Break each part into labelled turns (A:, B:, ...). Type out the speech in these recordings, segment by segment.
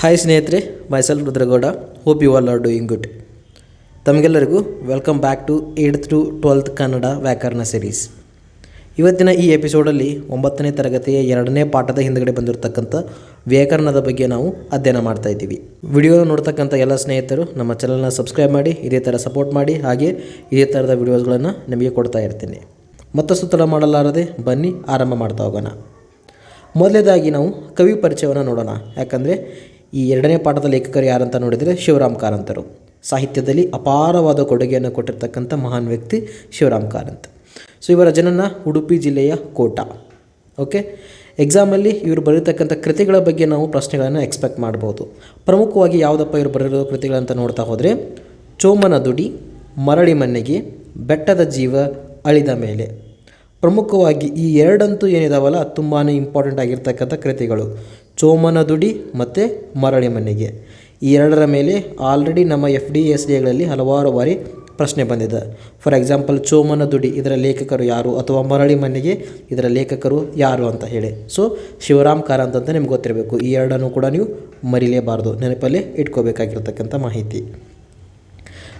A: Hi ಸ್ನೇಹಿತರೆ. Myself Rudragowda. Hope you all are doing good ತಮಗೆಲ್ಲರಿಗೂ welcome back to eighth to twelfth Kannada ವ್ಯಾಕರಣ series ಇವತ್ತಿನ ಈ ಎಪಿಸೋಡಲ್ಲಿ ಒಂಬತ್ತನೇ ತರಗತಿಯ ಎರಡನೇ ಪಾಠದ ಹಿಂದುಗಡೆ ಬಂದಿರತಕ್ಕಂಥ ವ್ಯಾಕರಣದ ಬಗ್ಗೆ ನಾವು ಅಧ್ಯಯನ ಮಾಡ್ತಾ ಇದ್ದೀವಿ. ವಿಡಿಯೋ ನೋಡ್ತಕ್ಕಂಥ ಎಲ್ಲ ಸ್ನೇಹಿತರು ನಮ್ಮ ಚಾನಲ್ನ ಸಬ್ಸ್ಕ್ರೈಬ್ ಮಾಡಿ, ಇದೇ ಥರ ಸಪೋರ್ಟ್ ಮಾಡಿ, ಹಾಗೆ ಇದೇ ಥರದ ವಿಡಿಯೋಸ್ಗಳನ್ನು ನಿಮಗೆ ಕೊಡ್ತಾ ಇರ್ತೀನಿ. ಮತ್ತಷ್ಟು ತಡ ಮಾಡಲಾರದೆ ಬನ್ನಿ, ಆರಂಭ ಮಾಡ್ತಾ ಹೋಗೋಣ. ಮೊದಲನೇದಾಗಿ ನಾವು ಕವಿ ಪರಿಚಯವನ್ನು ನೋಡೋಣ. ಯಾಕಂದರೆ ಈ ಎರಡನೇ ಪಾಠದ ಲೇಖಕರು ಯಾರಂತ ನೋಡಿದರೆ ಶಿವರಾಮ್ ಕಾರಂತರು. ಸಾಹಿತ್ಯದಲ್ಲಿ ಅಪಾರವಾದ ಕೊಡುಗೆಯನ್ನು ಕೊಟ್ಟಿರ್ತಕ್ಕಂಥ ಮಹಾನ್ ವ್ಯಕ್ತಿ ಶಿವರಾಮ್ ಕಾರಂತ್. ಸೊ ಇವರ ಜನನ ಉಡುಪಿ ಜಿಲ್ಲೆಯ ಕೋಟ. ಓಕೆ ಎಕ್ಸಾಮಲ್ಲಿ ಇವರು ಬರೀತಕ್ಕಂಥ ಕೃತಿಗಳ ಬಗ್ಗೆ ನಾವು ಪ್ರಶ್ನೆಗಳನ್ನು ಎಕ್ಸ್ಪೆಕ್ಟ್ ಮಾಡ್ಬೋದು. ಪ್ರಮುಖವಾಗಿ ಯಾವುದಪ್ಪ ಇವರು ಬರೆದಿರೋ ಕೃತಿಗಳಂತ ನೋಡ್ತಾ ಹೋದರೆ, ಚೋಮನ ದುಡಿ, ಮರಳಿ ಮನೆಗೆ ಬೆಟ್ಟದ ಜೀವ, ಅಳಿದ ಮೇಲೆ. ಪ್ರಮುಖವಾಗಿ ಈ ಎರಡಂತೂ ಏನಿದಾವಲ್ಲ ತುಂಬಾ ಇಂಪಾರ್ಟೆಂಟ್ ಆಗಿರ್ತಕ್ಕಂಥ ಕೃತಿಗಳು. ಚೋಮನ ದುಡಿ ಮತ್ತು ಮರಳಿ ಮನೆಗೆ ಈ ಎರಡರ ಮೇಲೆ ಆಲ್ರೆಡಿ ನಮ್ಮ ಎಫ್ ಡಿ ಎಸ್ ಡಿಗಳಲ್ಲಿ ಹಲವಾರು ಬಾರಿ ಪ್ರಶ್ನೆ ಬಂದಿದೆ. ಫಾರ್ ಎಕ್ಸಾಂಪಲ್ ಚೋಮನ ದುಡಿ ಇದರ ಲೇಖಕರು ಯಾರು ಅಥವಾ ಮರಳಿ ಮನೆಗೆ ಇದರ ಲೇಖಕರು ಯಾರು ಅಂತ ಹೇಳಿ. ಸೊ ಶಿವರಾಮ್ ಕಾರಂತ್ ಅಂತ ನಿಮ್ಗೆ ಗೊತ್ತಿರಬೇಕು. ಈ ಎರಡನ್ನು ಕೂಡ ನೀವು ಮರಿಲೇಬಾರ್ದು. ನೆನಪಲ್ಲಿ ಇಟ್ಕೋಬೇಕಾಗಿರ್ತಕ್ಕಂಥ ಮಾಹಿತಿ.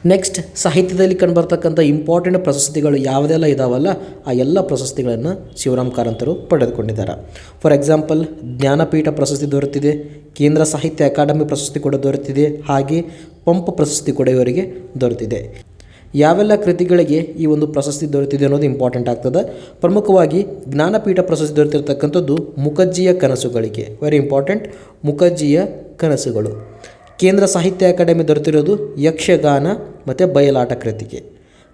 A: ನೆಕ್ಸ್ಟ್ ಸಾಹಿತ್ಯದಲ್ಲಿ ಕಂಡುಬರ್ತಕ್ಕಂಥ ಇಂಪಾರ್ಟೆಂಟ್ ಪ್ರಶಸ್ತಿಗಳು ಯಾವುದೆಲ್ಲ ಇದಾವಲ್ಲ, ಆ ಎಲ್ಲ ಪ್ರಶಸ್ತಿಗಳನ್ನು ಶಿವರಾಮ್ ಕಾರಂತರು ಪಡೆದುಕೊಂಡಿದ್ದಾರೆ. ಫಾರ್ ಎಕ್ಸಾಂಪಲ್ ಜ್ಞಾನಪೀಠ ಪ್ರಶಸ್ತಿ ದೊರೆತಿದೆ, ಕೇಂದ್ರ ಸಾಹಿತ್ಯ ಅಕಾಡೆಮಿ ಪ್ರಶಸ್ತಿ ಕೂಡ ದೊರೆತಿದೆ, ಹಾಗೆ ಪಂಪ ಪ್ರಶಸ್ತಿ ಕೂಡ ಇವರಿಗೆ ದೊರೆತಿದೆ. ಯಾವೆಲ್ಲ ಕೃತಿಗಳಿಗೆ ಈ ಒಂದು ಪ್ರಶಸ್ತಿ ದೊರೆತಿದೆ ಅನ್ನೋದು ಇಂಪಾರ್ಟೆಂಟ್ ಆಗ್ತದೆ. ಪ್ರಮುಖವಾಗಿ ಜ್ಞಾನಪೀಠ ಪ್ರಶಸ್ತಿ ದೊರೆತಿರ್ತಕ್ಕಂಥದ್ದು ಮುಖಜ್ಜಿಯ ಕನಸುಗಳಿಗೆ. ವೆರಿ ಇಂಪಾರ್ಟೆಂಟ್ ಮುಖಜ್ಜಿಯ ಕನಸುಗಳು. ಕೇಂದ್ರ ಸಾಹಿತ್ಯ ಅಕಾಡೆಮಿ ದೊರೆತಿರೋದು ಯಕ್ಷಗಾನ ಮತ್ತು ಬಯಲಾಟ ಕೃತಿಗೆ.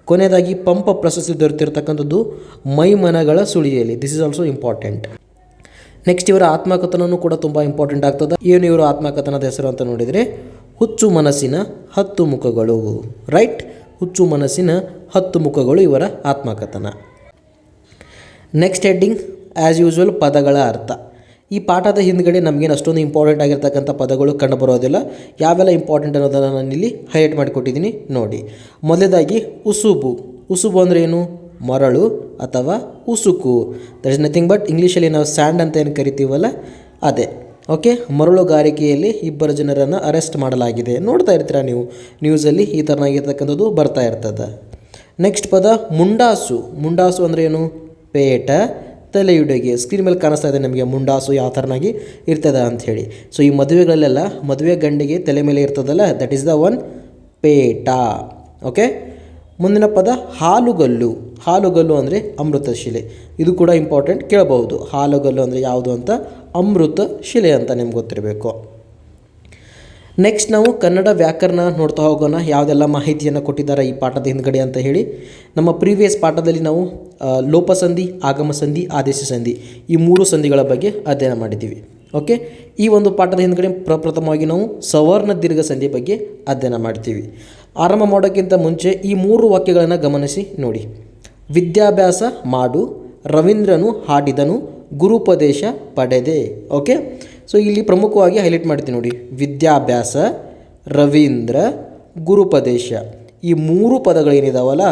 A: ಕೊನೆಯದಾಗಿ ಪಂಪ ಪ್ರಶಸ್ತಿ ದೊರೆತಿರ್ತಕ್ಕಂಥದ್ದು ಮೈಮನಗಳ ಸುಳಿಯಲ್ಲಿ. This is also important next ಇವರ ಆತ್ಮಕಥನವೂ ಕೂಡ ತುಂಬ ಇಂಪಾರ್ಟೆಂಟ್ ಆಗ್ತದೆ. ಏನು ಇವರ ಆತ್ಮಕಥನದ ಹೆಸರು ಅಂತ ನೋಡಿದರೆ, ಹುಚ್ಚು ಮನಸ್ಸಿನ ಹತ್ತು ಮುಖಗಳು. ರೈಟ್ ಹುಚ್ಚು ಮನಸ್ಸಿನ ಹತ್ತು ಮುಖಗಳು ಇವರ ಆತ್ಮಕಥನ. ನೆಕ್ಸ್ಟ್ ಹೆಡ್ಡಿಂಗ್ ಆ್ಯಸ್ ಯೂಶ್ವಲ್ ಪದಗಳ ಅರ್ಥ. ಈ ಪಾಠದ ಹಿಂದ್ಗಡೆ ನಮಗೇನು ಅಷ್ಟೊಂದು ಇಂಪಾರ್ಟೆಂಟ್ ಆಗಿರ್ತಕ್ಕಂಥ ಪದಗಳು ಕಂಡು ಬರೋದಿಲ್ಲ. ಯಾವೆಲ್ಲ ಇಂಪಾರ್ಟೆಂಟ್ ಅನ್ನೋದನ್ನು ನಾನು ಇಲ್ಲಿ ಹೈಲೈಟ್ ಮಾಡಿಕೊಟ್ಟಿದ್ದೀನಿ ನೋಡಿ. ಮೊದಲೇದಾಗಿ ಉಸುಬು. ಉಸುಬು ಅಂದರೆ ಏನು? ಮರಳು ಅಥವಾ ಉಸುಕು. ದಟ್ ಇಸ್ ನಥಿಂಗ್ ಬಟ್ ಇಂಗ್ಲೀಷಲ್ಲಿ ನಾವು ಸ್ಯಾಂಡ್ ಅಂತ ಏನು ಕರಿತೀವಲ್ಲ? ಅದೇ. ಓಕೆ ಮರಳುಗಾರಿಕೆಯಲ್ಲಿ ಇಬ್ಬರು ಜನರನ್ನು ಅರೆಸ್ಟ್ ಮಾಡಲಾಗಿದೆ. ನೋಡ್ತಾ ಇರ್ತೀರಾ ನೀವು? ನ್ಯೂಸಲ್ಲಿ ಈ ಥರನಾಗಿರ್ತಕ್ಕಂಥದ್ದು ಬರ್ತಾ ಇರ್ತದೆ. ನೆಕ್ಸ್ಟ್ ಪದ, ಮುಂಡಾಸು. ಮುಂಡಾಸು ಅಂದರೆ ಏನು? ಪೇಟ. ತಲೆಯುಡೆಗೆ ಸ್ಕ್ರೀನ್ ಮೇಲೆ ಕಾಣಿಸ್ತಾ ಇದೆ ನಮಗೆ ಮುಂಡಾಸು ಯಾವ ಥರನಾಗಿ ಇರ್ತದೆ ಅಂಥೇಳಿ ಸೊ ಈ ಮದುವೆಗಳಲ್ಲೆಲ್ಲ, ಮದುವೆ ಗಂಡಿಗೆ ತಲೆ ಮೇಲೆ ಇರ್ತದಲ್ಲ ದಟ್ ಈಸ್ ದ ಒನ್ ಪೇಟ. ಓಕೆ ಮುಂದಿನ ಪದ ಹಾಲುಗಲ್ಲು. ಹಾಲುಗಲ್ಲು ಅಂದರೆ ಅಮೃತ ಶಿಲೆ ಇದು ಕೂಡ ಇಂಪಾರ್ಟೆಂಟ್ ಕೇಳಬಹುದು. ಹಾಲುಗಲ್ಲು ಅಂದರೆ ಯಾವುದು ಅಂತ? ಅಮೃತ ಶಿಲೆ ಅಂತ ನಿಮ್ಗೆ ಗೊತ್ತಿರಬೇಕು. ನೆಕ್ಸ್ಟ್ ನಾವು ಕನ್ನಡ ವ್ಯಾಕರಣ ನೋಡ್ತಾ ಹೋಗೋಣ. ಯಾವುದೆಲ್ಲ ಮಾಹಿತಿಯನ್ನು ಕೊಟ್ಟಿದ್ದಾರೆ ಈ ಪಾಠದ ಹಿಂದ್ಗಡೆ ಅಂತ ಹೇಳಿ. ನಮ್ಮ ಪ್ರೀವಿಯಸ್ ಪಾಠದಲ್ಲಿ ನಾವು ಲೋಪ ಲೋಪಸಂಧಿ ಆಗಮ ಸಂಧಿ ಆದೇಶ ಸಂಧಿ ಈ ಮೂರು ಸಂಧಿಗಳ ಬಗ್ಗೆ ಅಧ್ಯಯನ ಮಾಡಿದ್ದೀವಿ. ಓಕೆ ಈ ಒಂದು ಪಾಠದ ಹಿಂದ್ಗಡೆ ಪ್ರಪ್ರಥಮವಾಗಿ ನಾವು ಸವರ್ಣ ದೀರ್ಘ ಸಂಧಿ ಬಗ್ಗೆ ಅಧ್ಯಯನ ಮಾಡ್ತೀವಿ. ಆರಂಭ ಮಾಡೋಕ್ಕಿಂತ ಮುಂಚೆ ಈ ಮೂರು ವಾಕ್ಯಗಳನ್ನು ಗಮನಿಸಿ ನೋಡಿ. ವಿದ್ಯಾಭ್ಯಾಸ ಮಾಡು, ರವೀಂದ್ರನು ಹಾಡಿದನು, ಗುರುಪದೇಶ ಪಡೆದೆ. ಓಕೆ ಸೊ ಇಲ್ಲಿ ಪ್ರಮುಖವಾಗಿ ಹೈಲೈಟ್ ಮಾಡ್ತೀನಿ ನೋಡಿ. ವಿದ್ಯಾಭ್ಯಾಸ, ರವೀಂದ್ರ, ಗುರುಪದೇಶ. ಈ ಮೂರು ಪದಗಳೇನಿದಾವಲ್ಲ?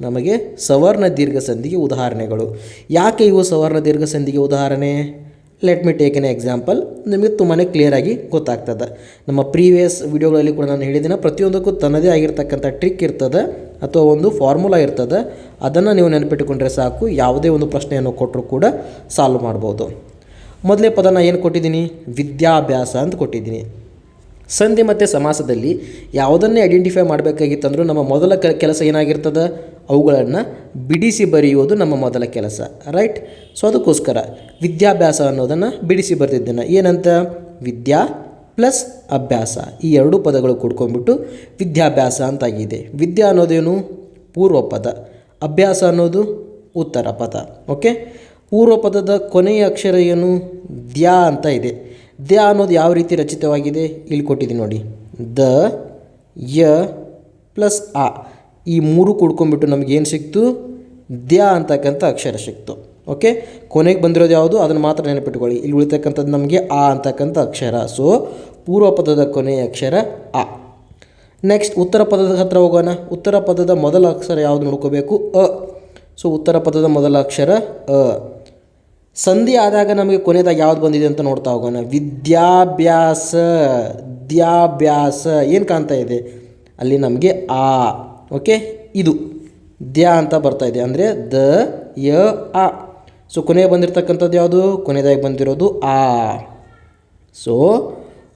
A: ನಮಗೆ ಸವರ್ಣ ದೀರ್ಘ ಸಂಧಿಗೆ ಉದಾಹರಣೆಗಳು. ಯಾಕೆ ಇವು ಸವರ್ಣ ದೀರ್ಘ ಸಂಧಿಗೆ ಉದಾಹರಣೆ? Let me take an example ನಿಮಗೆ ತುಂಬಾ ಕ್ಲಿಯರಾಗಿ ಗೊತ್ತಾಗ್ತದೆ. ನಮ್ಮ ಪ್ರೀವಿಯಸ್ ವಿಡಿಯೋಗಳಲ್ಲಿ ಕೂಡ ನಾನು ಹೇಳಿದ್ದೀನಿ ಪ್ರತಿಯೊಂದಕ್ಕೂ ತನ್ನದೇ ಆಗಿರ್ತಕ್ಕಂಥ ಟ್ರಿಕ್ ಇರ್ತದೆ ಅಥವಾ ಒಂದು ಫಾರ್ಮುಲಾ ಇರ್ತದೆ. ಅದನ್ನು ನೀವು ನೆನಪಿಟ್ಟುಕೊಂಡ್ರೆ ಸಾಕು. ಯಾವುದೇ ಒಂದು ಪ್ರಶ್ನೆಯನ್ನು ಕೊಟ್ಟರು ಕೂಡ ಸಾಲ್ವ್ ಮಾಡ್ಬೋದು. ಮೊದಲೇ ಪದನ ಏನು ಕೊಟ್ಟಿದ್ದೀನಿ? ವಿದ್ಯಾಭ್ಯಾಸ ಅಂತ ಕೊಟ್ಟಿದ್ದೀನಿ. ಸಂಧಿ ಮತ್ತು ಸಮಾಸದಲ್ಲಿ ಯಾವುದನ್ನೇ ಐಡೆಂಟಿಫೈ ಮಾಡಬೇಕಾಗಿತ್ತಂದ್ರೂ ನಮ್ಮ ಮೊದಲ ಕೆಲಸ ಏನಾಗಿರ್ತದೆ? ಅವುಗಳನ್ನು ಬಿಡಿಸಿ ಬರೆಯುವುದು ನಮ್ಮ ಮೊದಲ ಕೆಲಸ ರೈಟ್ ಸೊ ಅದಕ್ಕೋಸ್ಕರ ವಿದ್ಯಾಭ್ಯಾಸ ಅನ್ನೋದನ್ನು ಬಿಡಿಸಿ ಬರೆದಿದ್ದೇನೆ. ಏನಂತ? ವಿದ್ಯಾ ಪ್ಲಸ್ ಅಭ್ಯಾಸ ಈ ಎರಡೂ ಪದಗಳು ಕೂಡ್ಕೊಂಡ್ಬಿಟ್ಟು ವಿದ್ಯಾಭ್ಯಾಸ ಅಂತಾಗಿದೆ. ವಿದ್ಯಾ ಅನ್ನೋದೇನು? ಪೂರ್ವ ಪದ ಅಭ್ಯಾಸ ಅನ್ನೋದು ಉತ್ತರ ಪದ ಓಕೆ ಪೂರ್ವ ಪದದ ಕೊನೆಯ ಅಕ್ಷರ ಏನು ದ್ಯಾ ಅಂತ ಇದೆ. ದ್ಯಾ ಅನ್ನೋದು ಯಾವ ರೀತಿ ರಚಿತವಾಗಿದೆ ಇಲ್ಲಿ ಕೊಟ್ಟಿದ್ದೀನಿ ನೋಡಿ. ದ, ಯ ಪ್ಲಸ್ ಆ. ಈ ಮೂರು ಕೂಡ್ಕೊಂಡ್ಬಿಟ್ಟು ನಮಗೇನು ಸಿಕ್ತು? ದ್ಯಾ ಅಂತಕ್ಕಂಥ ಅಕ್ಷರ ಸಿಕ್ತು. ಓಕೆ? ಕೊನೆಗೆ ಬಂದಿರೋದು ಯಾವುದು? ಅದನ್ನು ಮಾತ್ರ ನೆನಪಿಟ್ಕೊಳ್ಳಿ. ಇಲ್ಲಿ ಉಳಿತಕ್ಕಂಥದ್ದು ನಮಗೆ ಆ ಅಂತಕ್ಕಂಥ ಅಕ್ಷರ. ಸೊ ಪೂರ್ವ ಪದದ ಕೊನೆಯ ಅಕ್ಷರ ಆ. ನೆಕ್ಸ್ಟ್ ಉತ್ತರ ಪದದ ಹತ್ರ ಹೋಗೋಣ. ಉತ್ತರ ಪದದ ಮೊದಲ ಅಕ್ಷರ ಯಾವುದು ನೋಡ್ಕೋಬೇಕು? ಅ. ಸೊ ಉತ್ತರ ಪದದ ಮೊದಲ ಅಕ್ಷರ ಅ. ಸಂಧಿ ಆದಾಗ ನಮಗೆ ಕೊನೆಯದಾಗಿ ಯಾವ್ದು ಬಂದಿದೆ ಅಂತ ನೋಡ್ತಾ ಹೋಗೋಣ. ವಿದ್ಯಾಭ್ಯಾಸ, ದ್ಯಾಭ್ಯಾಸ, ಏನು ಕಾಣ್ತಾ ಇದೆ? ಅಲ್ಲಿ ನಮಗೆ ಆ, ಓಕೆ? ಇದು. ದ್ಯಾ ಅಂತ ಬರ್ತಾ ಇದೆ. ಅಂದರೆ ದ, ಯ, ಆ. ಸೊ, ಕೊನೆಗೆ ಬಂದಿರತಕ್ಕಂಥದ್ದು ಯಾವುದು? ಕೊನೆಯದಾಗಿ ಬಂದಿರೋದು ಆ. ಸೊ,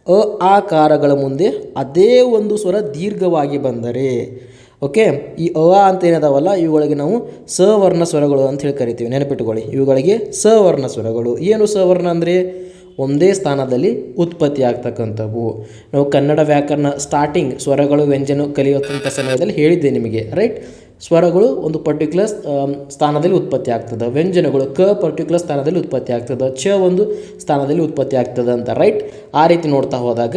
A: ಅ ಆಕಾರಗಳ ಮುಂದೆ ಅದೇ ಒಂದು ಸ್ವರ ದೀರ್ಘವಾಗಿ ಬಂದರೆ ಓಕೆ? ಈ ಅ ಅಂತ ಏನಿದಾವಲ್ಲ? ಇವುಗಳಿಗೆ ನಾವು ಸವರ್ಣ ಸ್ವರಗಳು ಅಂತ ಹೇಳಿ ಕರಿತೀವಿ. ನೆನಪಿಟ್ಟುಕೊಳ್ಳಿ ಇವುಗಳಿಗೆ ಸವರ್ಣ ಸ್ವರಗಳು. ಏನು ಸವರ್ಣ ಅಂದರೆ? ಒಂದೇ ಸ್ಥಾನದಲ್ಲಿ ಉತ್ಪತ್ತಿ ಆಗ್ತಕ್ಕಂಥವು. ನಾವು ಕನ್ನಡ ವ್ಯಾಕರಣ ಸ್ಟಾರ್ಟಿಂಗ್ ಸ್ವರಗಳು ವ್ಯಂಜನ ಕಲಿಯುವಂಥ ಸಮಯದಲ್ಲಿ ಹೇಳಿದ್ದೆ ನಿಮಗೆ ರೈಟ್ ಸ್ವರಗಳು ಒಂದು ಪರ್ಟಿಕ್ಯುಲರ್ ಸ್ಥಾನದಲ್ಲಿ ಉತ್ಪತ್ತಿ ಆಗ್ತದೆ. ವ್ಯಂಜನಗಳು ಕ ಪರ್ಟಿಕ್ಯುಲರ್ ಸ್ಥಾನದಲ್ಲಿ ಉತ್ಪತ್ತಿ ಆಗ್ತದೆ. ಛ ಒಂದು ಸ್ಥಾನದಲ್ಲಿ ಉತ್ಪತ್ತಿ ಆಗ್ತದೆ ಅಂತ ರೈಟ್ ಆ ರೀತಿ ನೋಡ್ತಾ ಹೋದಾಗ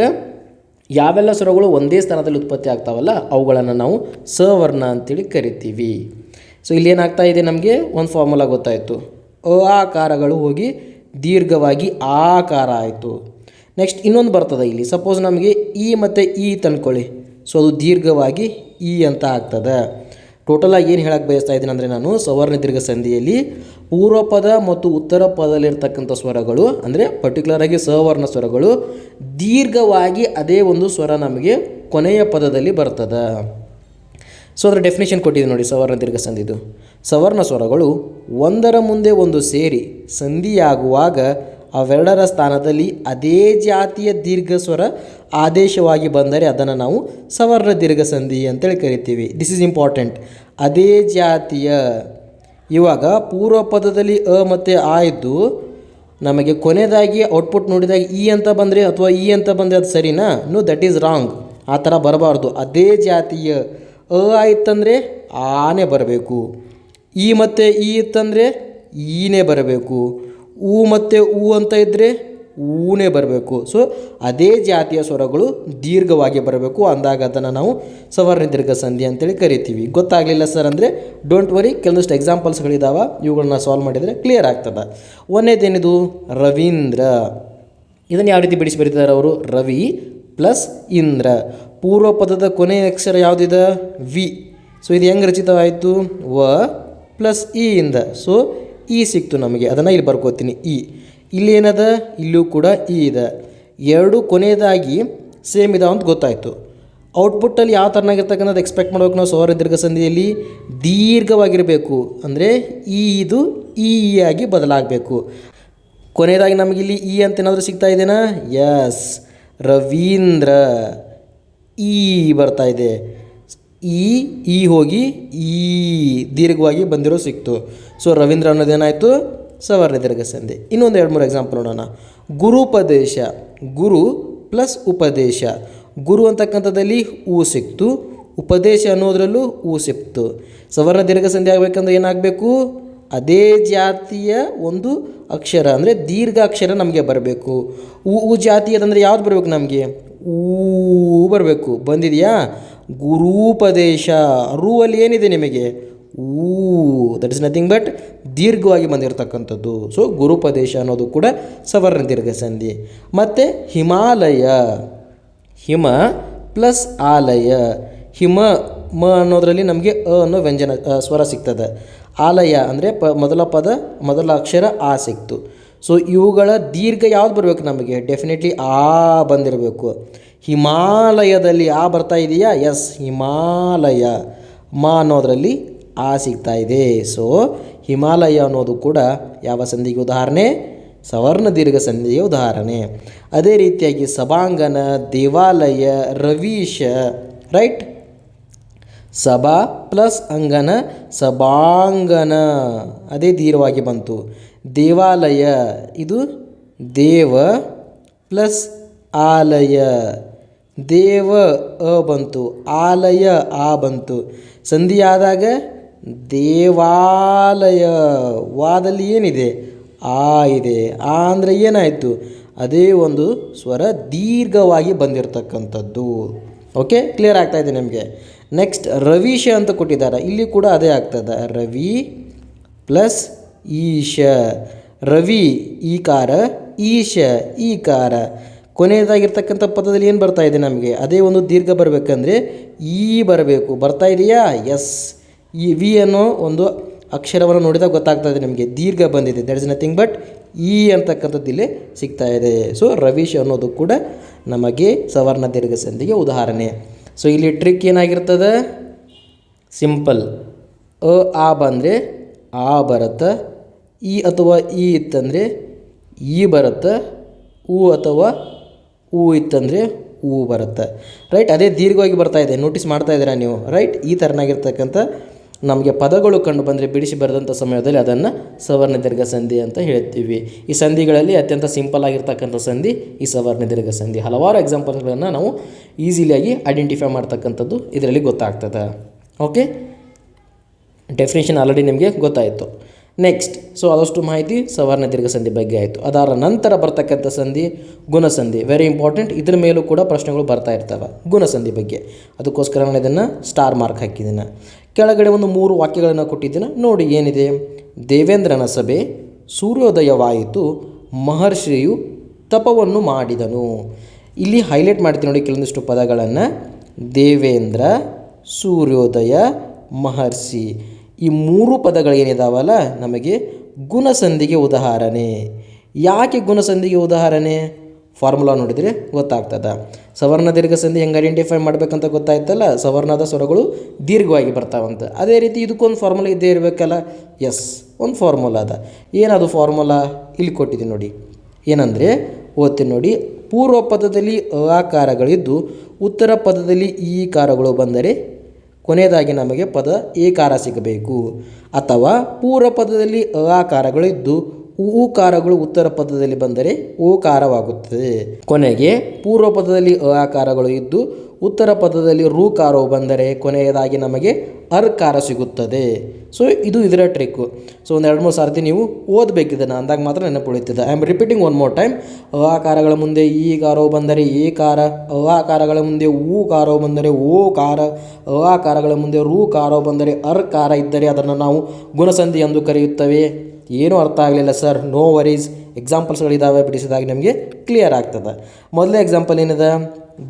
A: ಯಾವೆಲ್ಲ ಸ್ವರಗಳು ಒಂದೇ ಸ್ಥಾನದಲ್ಲಿ ಉತ್ಪತ್ತಿ ಆಗ್ತಾವಲ್ಲ ಅವುಗಳನ್ನು ನಾವು ಸವರ್ಣ ಅಂತೇಳಿ ಕರಿತೀವಿ. ಸೊ ಇಲ್ಲಿ ಏನಾಗ್ತಾ ಇದೆ ನಮಗೆ? ಒಂದು ಫಾರ್ಮುಲಾ ಗೊತ್ತಾಯಿತು. ಅ ಆಕಾರಗಳು ಹೋಗಿ ದೀರ್ಘವಾಗಿ ಆಕಾರ ಆಯಿತು. ನೆಕ್ಸ್ಟ್ ಇನ್ನೊಂದು ಬರ್ತದೆ ಇಲ್ಲಿ. ಸಪೋಸ್ ನಮಗೆ ಇ ಮತ್ತು ಇ ತಂದ್ಕೊಳ್ಳಿ. ಸೊ ಅದು ದೀರ್ಘವಾಗಿ ಇ ಅಂತ ಆಗ್ತದೆ. ಟೋಟಲಾಗಿ ಏನು ಹೇಳಕ್ಕೆ ಬಯಸ್ತಾ ಇದ್ದೀನಿ ಅಂದರೆ ನಾನು ಸವರ್ಣ ದೀರ್ಘ ಸಂಧಿಯಲ್ಲಿ ಪೂರ್ವ ಪದ ಮತ್ತು ಉತ್ತರ ಪದದಲ್ಲಿರ್ತಕ್ಕಂಥ ಸ್ವರಗಳು, ಅಂದರೆ ಪರ್ಟಿಕ್ಯುಲರ್ ಆಗಿ ಸವರ್ಣ ಸ್ವರಗಳು, ದೀರ್ಘವಾಗಿ ಅದೇ ಒಂದು ಸ್ವರ ನಮಗೆ ಕೊನೆಯ ಪದದಲ್ಲಿ ಬರ್ತದೆ. ಸೊ ಅದರ ಡೆಫಿನೇಷನ್ ಕೊಟ್ಟಿದೆ ನೋಡಿ ಸವರ್ಣ ದೀರ್ಘ ಸಂಧಿದು. ಸವರ್ಣ ಸ್ವರಗಳು ಒಂದರ ಮುಂದೆ ಒಂದು ಸೇರಿ ಸಂಧಿಯಾಗುವಾಗ ಅವೆರಡರ ಸ್ಥಾನದಲ್ಲಿ ಅದೇ ಜಾತಿಯ ದೀರ್ಘ ಸ್ವರ ಆದೇಶವಾಗಿ ಬಂದರೆ ಅದನ್ನು ನಾವು ಸವರ್ಣ ದೀರ್ಘ ಸಂಧಿ ಅಂತೇಳಿ ಕರಿತೀವಿ. ದಿಸ್ ಇಸ್ ಇಂಪಾರ್ಟೆಂಟ್ ಅದೇ ಜಾತಿಯ ಇವಾಗ ಪೂರ್ವ ಪದದಲ್ಲಿ ಅ ಮತ್ತು ಆ ಇದ್ದು ನಮಗೆ ಕೊನೆಯದಾಗಿ ಔಟ್ಪುಟ್ ನೋಡಿದಾಗ ಇ ಅಂತ ಬಂದರೆ ಅಥವಾ ಇ ಅಂತ ಬಂದರೆ ಅದು ಸರಿನಾ? ನೋ ದಟ್ ಈಸ್ ರಾಂಗ್ ಆ ಥರ ಬರಬಾರ್ದು. ಅದೇ ಜಾತಿಯ ಅ ಆಯ್ತಂದರೆ ಆನೇ ಬರಬೇಕು. ಇ ಮತ್ತು ಈ ಇತ್ತಂದರೆ ಈನೇ ಬರಬೇಕು. ಊ ಮತ್ತು ಊ ಅಂತ ಇದ್ದರೆ ಊನೇ ಬರಬೇಕು. ಸೊ ಅದೇ ಜಾತಿಯ ಸ್ವರಗಳು ದೀರ್ಘವಾಗಿ ಬರಬೇಕು. ಅಂದಾಗ ಅದನ್ನು ನಾವು ಸವರ್ಣ ದೀರ್ಘ ಸಂಧಿ ಅಂತೇಳಿ ಕರಿತೀವಿ. ಗೊತ್ತಾಗಲಿಲ್ಲ ಸರ್ ಅಂದರೆ ಡೋಂಟ್ ವರಿ ಕೆಲವಷ್ಟು ಎಕ್ಸಾಂಪಲ್ಸ್ಗಳಿದ್ದಾವೆ ಇವುಗಳನ್ನ ಸಾಲ್ವ್ ಮಾಡಿದರೆ ಕ್ಲಿಯರ್ ಆಗ್ತದೆ. ಒಂದೇದೇನಿದು ರವೀಂದ್ರ. ಇದನ್ನು ಯಾವ ರೀತಿ ಬಿಡಿಸಿ ಬರೀತಾರೆ ಅವರು? ರವಿ ಪ್ಲಸ್ ಇಂದ್ರ. ಪೂರ್ವ ಪದದ ಕೊನೆಯ ಅಕ್ಷರ ಯಾವುದಿದೆ? ವಿ. ಸೊ ಇದು ಹೆಂಗೆ ರಚಿತವಾಯಿತು? ವ ಪ್ಲಸ್ ಇ ಇಂದ. ಸೊ ಇ ಸಿಕ್ತು ನಮಗೆ. ಅದನ್ನು ಇಲ್ಲಿ ಬರ್ಕೋತೀನಿ. ಇ. ಇಲ್ಲಿ ಏನದ ಇಲ್ಲೂ ಕೂಡ ಇ ಇದೆ. ಎರಡು ಕೊನೆಯದಾಗಿ ಸೇಮ್ ಇದಾವೆ ಅಂತ ಗೊತ್ತಾಯಿತು. ಔಟ್ಪುಟ್ಟಲ್ಲಿ ಯಾವ ಥರನಾಗಿರ್ತಕ್ಕಂಥದ್ದು ಎಕ್ಸ್ಪೆಕ್ಟ್ ಮಾಡಬೇಕು ನಾವು ಸೌರ ದೀರ್ಘ ಸಂಧಿಯಲ್ಲಿ ದೀರ್ಘವಾಗಿರಬೇಕು. ಅಂದರೆ ಈ, ಇದು, ಈ ಆಗಿ ಬದಲಾಗಬೇಕು. ಕೊನೆಯದಾಗಿ ನಮಗಿಲ್ಲಿ ಇ ಅಂತ ಏನಾದರೂ ಸಿಗ್ತಾ ಇದೆನಾ? ಎಸ್ ರವೀಂದ್ರ. ಈ ಬರ್ತಾ ಇದೆ. ಈ ಈ ಹೋಗಿ ಈ ದೀರ್ಘವಾಗಿ ಬಂದಿರೋ ಸಿಕ್ತು. ಸೊ ರವೀಂದ್ರ ಅನ್ನೋದೇನಾಯಿತು ಸವರ್ಣ ದೀರ್ಘ ಸಂಧಿ ಇನ್ನೊಂದು ಎರಡು ಮೂರು ಎಕ್ಸಾಂಪಲ್ ನೋಡೋಣ. ಗುರುಪದೇಶ, ಗುರು ಪ್ಲಸ್ ಉಪದೇಶ. ಗುರು ಅಂತಕ್ಕಂಥದ್ದಲ್ಲಿ ಹೂ ಸಿಕ್ತು, ಉಪದೇಶ ಅನ್ನೋದರಲ್ಲೂ ಹೂ ಸಿಕ್ತು. ಸವರ್ಣ ದೀರ್ಘ ಸಂಧಿ ಆಗಬೇಕಂದ್ರೆ ಏನಾಗಬೇಕು? ಅದೇ ಜಾತಿಯ ಒಂದು ಅಕ್ಷರ, ಅಂದರೆ ದೀರ್ಘ ಅಕ್ಷರ ನಮಗೆ ಬರಬೇಕು. ಊ ಜಾತಿಯದಂದರೆ ಯಾವ್ದು ಬರಬೇಕು ನಮಗೆ? ಊ ಬರಬೇಕು. ಬಂದಿದೆಯಾ? ಗುರೂಪದೇಶ. ರೂ ಅಲ್ಲಿ ಏನಿದೆ ನಿಮಗೆ? ಊ ದಟ್ ಇಸ್ ನಥಿಂಗ್ ಬಟ್ ದೀರ್ಘವಾಗಿ ಬಂದಿರತಕ್ಕಂಥದ್ದು. ಸೊ ಗುರುಪದೇಶ ಅನ್ನೋದು ಕೂಡ ಸವರ್ಣ ದೀರ್ಘ ಸಂಧಿ ಮತ್ತು ಹಿಮಾಲಯ. ಹಿಮ ಪ್ಲಸ್ ಆಲಯ. ಹಿಮ, ಮ ಅನ್ನೋದರಲ್ಲಿ ನಮಗೆ ಅ ಅನ್ನೋ ವ್ಯಂಜನ ಸ್ವರ ಸಿಗ್ತದೆ. ಆಲಯ ಅಂದರೆ ಪ, ಮೊದಲ ಪದ, ಮೊದಲ ಅಕ್ಷರ ಆ ಸಿಕ್ತು. ಸೊ ಇವುಗಳ ದೀರ್ಘ ಯಾವ್ದು ಬರಬೇಕು ನಮಗೆ? ಡೆಫಿನೆಟ್ಲಿ ಆ ಬಂದಿರಬೇಕು. ಹಿಮಾಲಯದಲ್ಲಿ ಆ ಬರ್ತಾ ಇದೆಯಾ? ಎಸ್ ಹಿಮಾಲಯ. ಮ ಅನ್ನೋದರಲ್ಲಿ ಆ ಸಿಗ್ತಾ ಇದೆ. ಸೊ ಹಿಮಾಲಯ ಅನ್ನೋದು ಕೂಡ ಯಾವ ಸಂಧಿಗೆ ಉದಾಹರಣೆ? ಸವರ್ಣ ದೀರ್ಘ ಸಂಧಿಯ ಉದಾಹರಣೆ. ಅದೇ ರೀತಿಯಾಗಿ ಸಭಾಂಗನ ದೇವಾಲಯ, ರವೀಶ ರೈಟ್ ಸಭಾ ಪ್ಲಸ್ ಅಂಗನ ಸಭಾಂಗನ ಅದೇ ದೀರ್ಘವಾಗಿ ಬಂತು. ದೇವಾಲಯ, ಇದು ದೇವ ಪ್ಲಸ್ ಆಲಯ. ದೇವ ಅ ಬಂತು, ಆಲಯ ಆ ಬಂತು. ಸಂಧಿ ಆದಾಗ ದೇವಾಲಯ ವಾದಲ್ಲಿ ಏನಿದೆ? ಆ ಇದೆ. ಆ ಅಂದರೆ ಏನಾಯಿತು? ಅದೇ ಒಂದು ಸ್ವರ ದೀರ್ಘವಾಗಿ ಬಂದಿರತಕ್ಕಂಥದ್ದು. ಓಕೆ ಕ್ಲಿಯರ್ ಆಗ್ತಾ ಇದೆ ನಿಮಗೆ? ನೆಕ್ಸ್ಟ್ ರವೀಶ ಅಂತ ಕೊಟ್ಟಿದ್ದಾರೆ. ಇಲ್ಲಿ ಕೂಡ ಅದೇ ಆಗ್ತದೆ ರವಿ ಪ್ಲಸ್ ಈಶ. ರವಿ, ಈಕಾರ, ಈಶ, ಈಕಾರ. ಕೊನೆಯದಾಗಿರ್ತಕ್ಕಂಥ ಪದದಲ್ಲಿ ಏನು ಬರ್ತಾ ಇದೆ ನಮಗೆ? ಅದೇ ಒಂದು ದೀರ್ಘ ಬರಬೇಕಂದ್ರೆ ಈ ಬರಬೇಕು. ಬರ್ತಾ ಇದೆಯಾ? ಎಸ್ ಈ ವಿ ಅನ್ನೋ ಒಂದು ಅಕ್ಷರವನ್ನು ನೋಡಿದಾಗ ಗೊತ್ತಾಗ್ತದೆ ನಿಮಗೆ. ದೀರ್ಘ ಬಂದಿದೆ. ದಟ್ ಇಸ್ ನಥಿಂಗ್ ಬಟ್ ಈ ಅಂತಕ್ಕಂಥದ್ದು ಇಲ್ಲಿ ಸಿಗ್ತಾ ಇದೆ. ಸೊ ರವೀಶ್ ಅನ್ನೋದು ಕೂಡ ನಮಗೆ ಸವರ್ಣ ದೀರ್ಘ ಸಂಧಿಗೆ ಉದಾಹರಣೆ. ಸೊ ಇಲ್ಲಿ ಟ್ರಿಕ್ ಏನಾಗಿರ್ತದೆ? ಸಿಂಪಲ್ ಅ, ಆ ಬಂದರೆ ಆ ಬರುತ್ತೆ, ಈ ಅಥವಾ ಇ ಇತ್ತಂದರೆ ಈ ಬರುತ್ತೆ, ಉ ಅಥವಾ ಉ ಇತ್ತಂದರೆ ಉ ಬರುತ್ತೆ. ರೈಟ್ ಅದೇ ದೀರ್ಘವಾಗಿ ಬರ್ತಾ ಇದೆ. ನೋಟಿಸ್ ಮಾಡ್ತಾ ಇದ್ದೀರಾ ನೀವು? ರೈಟ್ ಈ ಥರನಾಗಿರ್ತಕ್ಕಂಥ ನಮಗೆ ಪದಗಳು ಕಂಡು ಬಂದರೆ ಬಿಡಿಸಿ ಬರೆದಂಥ ಸಮಯದಲ್ಲಿ ಅದನ್ನು ಸವರ್ಣ ದೀರ್ಘ ಸಂಧಿ ಅಂತ ಹೇಳ್ತೀವಿ. ಈ ಸಂಧಿಗಳಲ್ಲಿ ಅತ್ಯಂತ ಸಿಂಪಲ್ ಆಗಿರ್ತಕ್ಕಂಥ ಸಂಧಿ ಈ ಸವರ್ಣ ದೀರ್ಘ ಸಂಧಿ. ಹಲವಾರು ಎಕ್ಸಾಂಪಲ್ಗಳನ್ನು ನಾವು ಈಸಿಲಿಯಾಗಿ ಐಡೆಂಟಿಫೈ ಮಾಡ್ತಕ್ಕಂಥದ್ದು ಇದರಲ್ಲಿ ಗೊತ್ತಾಗ್ತದೆ. ಓಕೆ ಡೆಫಿನೇಷನ್ ಆಲ್ರೆಡಿ ನಿಮಗೆ ಗೊತ್ತಾಯಿತು. ನೆಕ್ಸ್ಟ್ ಸೊ ಆದಷ್ಟು ಮಾಹಿತಿ ಸವರ್ಣ ದೀರ್ಘ ಸಂಧಿ ಬಗ್ಗೆ ಆಯಿತು. ಅದರ ನಂತರ ಬರ್ತಕ್ಕಂಥ ಸಂಧಿ ಗುಣಸಂಧಿ. ವೆರಿ ಇಂಪಾರ್ಟೆಂಟ್ ಇದ್ರ ಮೇಲೂ ಕೂಡ ಪ್ರಶ್ನೆಗಳು ಬರ್ತಾ ಇರ್ತವೆ. ಗುಣಸಂಧಿ ಬಗ್ಗೆ. ಅದಕ್ಕೋಸ್ಕರ ನಾನು ಇದನ್ನು ಸ್ಟಾರ್ ಮಾರ್ಕ್ ಹಾಕಿದ್ದೀನಿ ಕೆಳಗಡೆ ಒಂದು ಮೂರು ವಾಕ್ಯಗಳನ್ನು ಕೊಟ್ಟಿದ್ದೀನಿ. ನೋಡಿ ಏನಿದೆ? ದೇವೇಂದ್ರನ ಸಭೆ ಸೂರ್ಯೋದಯವಾಯಿತು. ಮಹರ್ಷಿಯು ತಪವನ್ನು ಮಾಡಿದನು. ಇಲ್ಲಿ ಹೈಲೈಟ್ ಮಾಡ್ತೀನಿ ನೋಡಿ ಕೆಲವೊಂದಿಷ್ಟು ಪದಗಳನ್ನು. ದೇವೇಂದ್ರ, ಸೂರ್ಯೋದಯ, ಮಹರ್ಷಿ. ಈ ಮೂರು ಪದಗಳೇನಿದಾವಲ್ಲ? ನಮಗೆ ಗುಣಸಂಧಿಗೆ ಉದಾಹರಣೆ. ಯಾಕೆ ಗುಣಸಂಧಿಗೆ ಉದಾಹರಣೆ? ಫಾರ್ಮುಲಾ ನೋಡಿದರೆ ಗೊತ್ತಾಗ್ತದೆ. ಸವರ್ಣ ದೀರ್ಘ ಸಂಧಿ ಹೆಂಗೆ ಐಡೆಂಟಿಫೈ ಮಾಡಬೇಕಂತ ಗೊತ್ತಾಯ್ತಲ್ಲ, ಸವರ್ಣದ ಸ್ವರಗಳು ದೀರ್ಘವಾಗಿ ಬರ್ತಾವಂತ. ಅದೇ ರೀತಿ ಇದಕ್ಕೊಂದು ಫಾರ್ಮುಲಾ ಇದ್ದೇ ಇರಬೇಕಲ್ಲ? ಎಸ್ ಒಂದು ಫಾರ್ಮುಲಾ ಅದ. ಏನದು ಫಾರ್ಮುಲಾ ಇಲ್ಲಿ ಕೊಟ್ಟಿದ್ದೀನಿ ನೋಡಿ. ಏನಂದರೆ, ಓದ್ತೀನಿ ನೋಡಿ. ಪೂರ್ವ ಪದದಲ್ಲಿ ಅ ಆಕಾರಗಳಿದ್ದು ಉತ್ತರ ಪದದಲ್ಲಿ ಈ ಕಾರಗಳು ಬಂದರೆ ಕೊನೆಯದಾಗಿ ನಮಗೆ ಪದ ಏಕಾರ ಸಿಗಬೇಕು. ಅಥವಾ ಪೂರ್ವ ಪದದಲ್ಲಿ ಅ ಆಕಾರಗಳಿದ್ದು ಉ ಕಾರಗಳು ಉತ್ತರ ಪದದಲ್ಲಿ ಬಂದರೆ ಓಕಾರವಾಗುತ್ತದೆ ಕೊನೆಗೆ ಪೂರ್ವ ಪದದಲ್ಲಿ ಅ ಆಕಾರಗಳು ಇದ್ದು ಉತ್ತರ ಪದದಲ್ಲಿ ರೂಕಾರವು ಬಂದರೆ ಕೊನೆಯದಾಗಿ ನಮಗೆ ಅರ್ಕಾರ ಸಿಗುತ್ತದೆ. ಸೊ ಇದು ಇದರ ಟ್ರಿಕ್ಕು ಸೊ ಒಂದು ಎರಡು ಮೂರು ಸಾರ್ತಿ ನೀವು ಓದಬೇಕಿದ್ದನ್ನು ಅಂದಾಗ ಮಾತ್ರ ನೆನಪು ಉಳಿತದೆ. I am repeating one more time ಅ ಆಕಾರಗಳ ಮುಂದೆ ಈ ಕಾರವು ಬಂದರೆ ಏ ಕಾರ ಅ ಆಕಾರಗಳ ಮುಂದೆ ಊ ಕಾರವು ಬಂದರೆ ಓ ಕಾರ ಅ ಆಕಾರಗಳ ಮುಂದೆ ರೂ ಕಾರವು ಬಂದರೆ ಅರ್ ಕಾರ ಇದ್ದರೆ ಅದನ್ನು ನಾವು ಗುಣಸಂಧಿ ಎಂದು ಕರೆಯುತ್ತೇವೆ. ಏನೂ ಅರ್ಥ ಆಗಲಿಲ್ಲ ಸರ್ ನೋ ವರೀಸ್ ಎಕ್ಸಾಂಪಲ್ಸ್ಗಳಿದ್ದಾವೆ ಬಿಡಿಸಿದಾಗ ನಿಮಗೆ ಕ್ಲಿಯರ್ ಆಗ್ತದೆ. ಮೊದಲೇ ಎಕ್ಸಾಂಪಲ್ ಏನಿದೆ?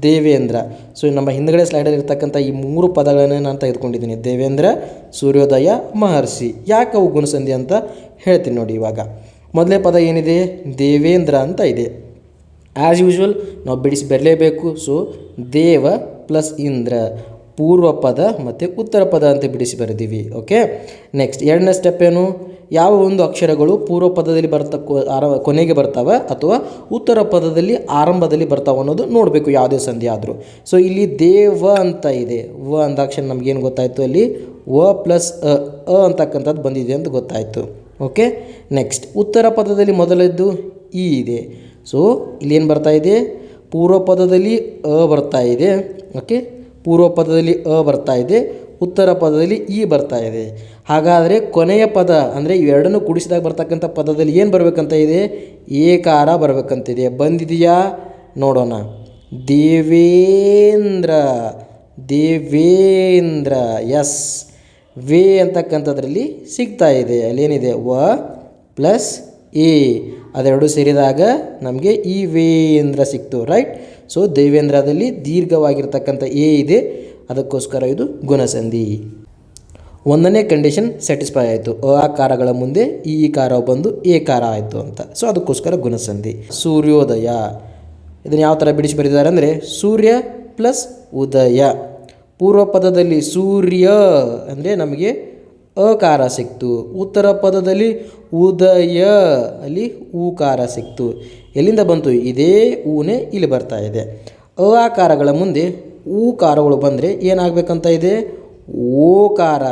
A: ದೇವೇಂದ್ರ. ಸೊ ನಮ್ಮ ಹಿಂದ್ಗಡೆ ಸ್ಲೈಡಲ್ಲಿ ಇರ್ತಕ್ಕಂಥ ಈ ಮೂರು ಪದಗಳನ್ನು ನಾನು ತೆಗೆದುಕೊಂಡಿದ್ದೀನಿ. ದೇವೇಂದ್ರ, ಸೂರ್ಯೋದಯ, ಮಹರ್ಷಿ. ಯಾಕೆ ಅವು ಗುಣಸಂಧಿ ಅಂತ ಹೇಳ್ತೀನಿ ನೋಡಿ ಇವಾಗ. ಮೊದಲೇ ಪದ ಏನಿದೆ? ದೇವೇಂದ್ರ ಅಂತ ಇದೆ. ಆ್ಯಸ್ ಯೂಶ್ವಲ್ ನಾವು ಬಿಡಿಸಿ ಬರಲೇಬೇಕು ಸೊ ದೇವ ಪ್ಲಸ್ ಇಂದ್ರ. ಪೂರ್ವ ಪದ ಮತ್ತು ಉತ್ತರ ಪದ ಅಂತ ಬಿಡಿಸಿ ಬರೆದೀವಿ. ಓಕೆ ನೆಕ್ಸ್ಟ್ ಎರಡನೇ ಸ್ಟೆಪ್ ಏನು? ಯಾವ ಒಂದು ಅಕ್ಷರಗಳು ಪೂರ್ವ ಪದದಲ್ಲಿ ಬರ್ತಾ ಆರ ಕೊನೆಗೆ ಬರ್ತಾವೆ ಅಥವಾ ಉತ್ತರ ಪದದಲ್ಲಿ ಆರಂಭದಲ್ಲಿ ಬರ್ತಾವೆ ಅನ್ನೋದು ನೋಡಬೇಕು, ಯಾವುದೇ ಸಂಧಿ ಆದರೂ. ಸೊ ಇಲ್ಲಿ ದೇವ ಅಂತ ಇದೆ. ವ ಅಂದಾಕ್ಷರ ನಮಗೇನು ಗೊತ್ತಾಯಿತು? ಅಲ್ಲಿ ವ ಪ್ಲಸ್ ಅ ಅ ಅಂತಕ್ಕಂಥದ್ದು ಬಂದಿದೆ ಅಂತ ಗೊತ್ತಾಯಿತು. ಓಕೆ ನೆಕ್ಸ್ಟ್ ಉತ್ತರ ಪದದಲ್ಲಿ ಮೊದಲದ್ದು ಇ ಇದೆ. ಸೊ ಇಲ್ಲೇನು ಬರ್ತಾ ಇದೆ? ಪೂರ್ವ ಪದದಲ್ಲಿ ಅ ಬರ್ತಾ ಇದೆ. ಓಕೆ ಪೂರ್ವ ಪದದಲ್ಲಿ ಅ ಬರ್ತಾ ಇದೆ. ಉತ್ತರ ಪದದಲ್ಲಿ ಇ ಬರ್ತಾ ಇದೆ. ಹಾಗಾದರೆ ಕೊನೆಯ ಪದ ಅಂದರೆ ಇವೆರಡನ್ನು ಕೂಡಿಸಿದಾಗ ಬರ್ತಕ್ಕಂಥ ಪದದಲ್ಲಿ ಏನು ಬರಬೇಕಂತ ಇದೆ? ಏಕಾರ ಬರಬೇಕಂತಿದೆ. ಬಂದಿದೆಯಾ? ನೋಡೋಣ. ದೇವೇಂದ್ರ ದೇವೇಂದ್ರ, ಎಸ್. ವೇ ಅಂತಕ್ಕಂಥದ್ರಲ್ಲಿ ಸಿಗ್ತಾ ಇದೆ. ಅಲ್ಲೇನಿದೆ? ವ ಪ್ಲಸ್ ಎ. ಅದೆರಡು ಸೇರಿದಾಗ ನಮಗೆ ಈ ವೇಂದ್ರ ಸಿಕ್ತು, ರೈಟ್? ಸೊ ದೇವೇಂದ್ರದಲ್ಲಿ ದೀರ್ಘವಾಗಿರ್ತಕ್ಕಂಥ ಎ ಇದೆ. ಅದಕ್ಕೋಸ್ಕರ ಇದು ಗುಣಸಂಧಿ. ಒಂದನೇ ಕಂಡೀಷನ್ ಸ್ಯಾಟಿಸ್ಫೈ ಆಯಿತು. ಅ ಕಾರಗಳ ಮುಂದೆ ಈ ಕಾರ ಬಂದು ಎ ಕಾರ ಆಯಿತು ಅಂತ. ಸೊ ಅದಕ್ಕೋಸ್ಕರ ಗುಣಸಂಧಿ. ಸೂರ್ಯೋದಯ. ಇದನ್ನು ಯಾವ ಥರ ಬಿಡಿಸಿ ಬರೆದಿದ್ದಾರೆ ಅಂದರೆ ಸೂರ್ಯ ಪ್ಲಸ್ ಉದಯ. ಪೂರ್ವ ಪದದಲ್ಲಿ ಸೂರ್ಯ ಅಂದರೆ ನಮಗೆ ಅಕಾರ ಸಿಕ್ತು. ಉತ್ತರ ಪದದಲ್ಲಿ ಉದಯ, ಅಲ್ಲಿ ಊಕಾರ ಸಿಕ್ತು. ಎಲ್ಲಿಂದ ಬಂತು? ಇದೇ ಊನೇ ಇಲ್ಲಿ ಬರ್ತಾ ಇದೆ. ಅ ಆಕಾರಗಳ ಮುಂದೆ ಊಕಾರಗಳು ಬಂದರೆ ಏನಾಗಬೇಕಂತ ಇದೆ? ಓಕಾರ.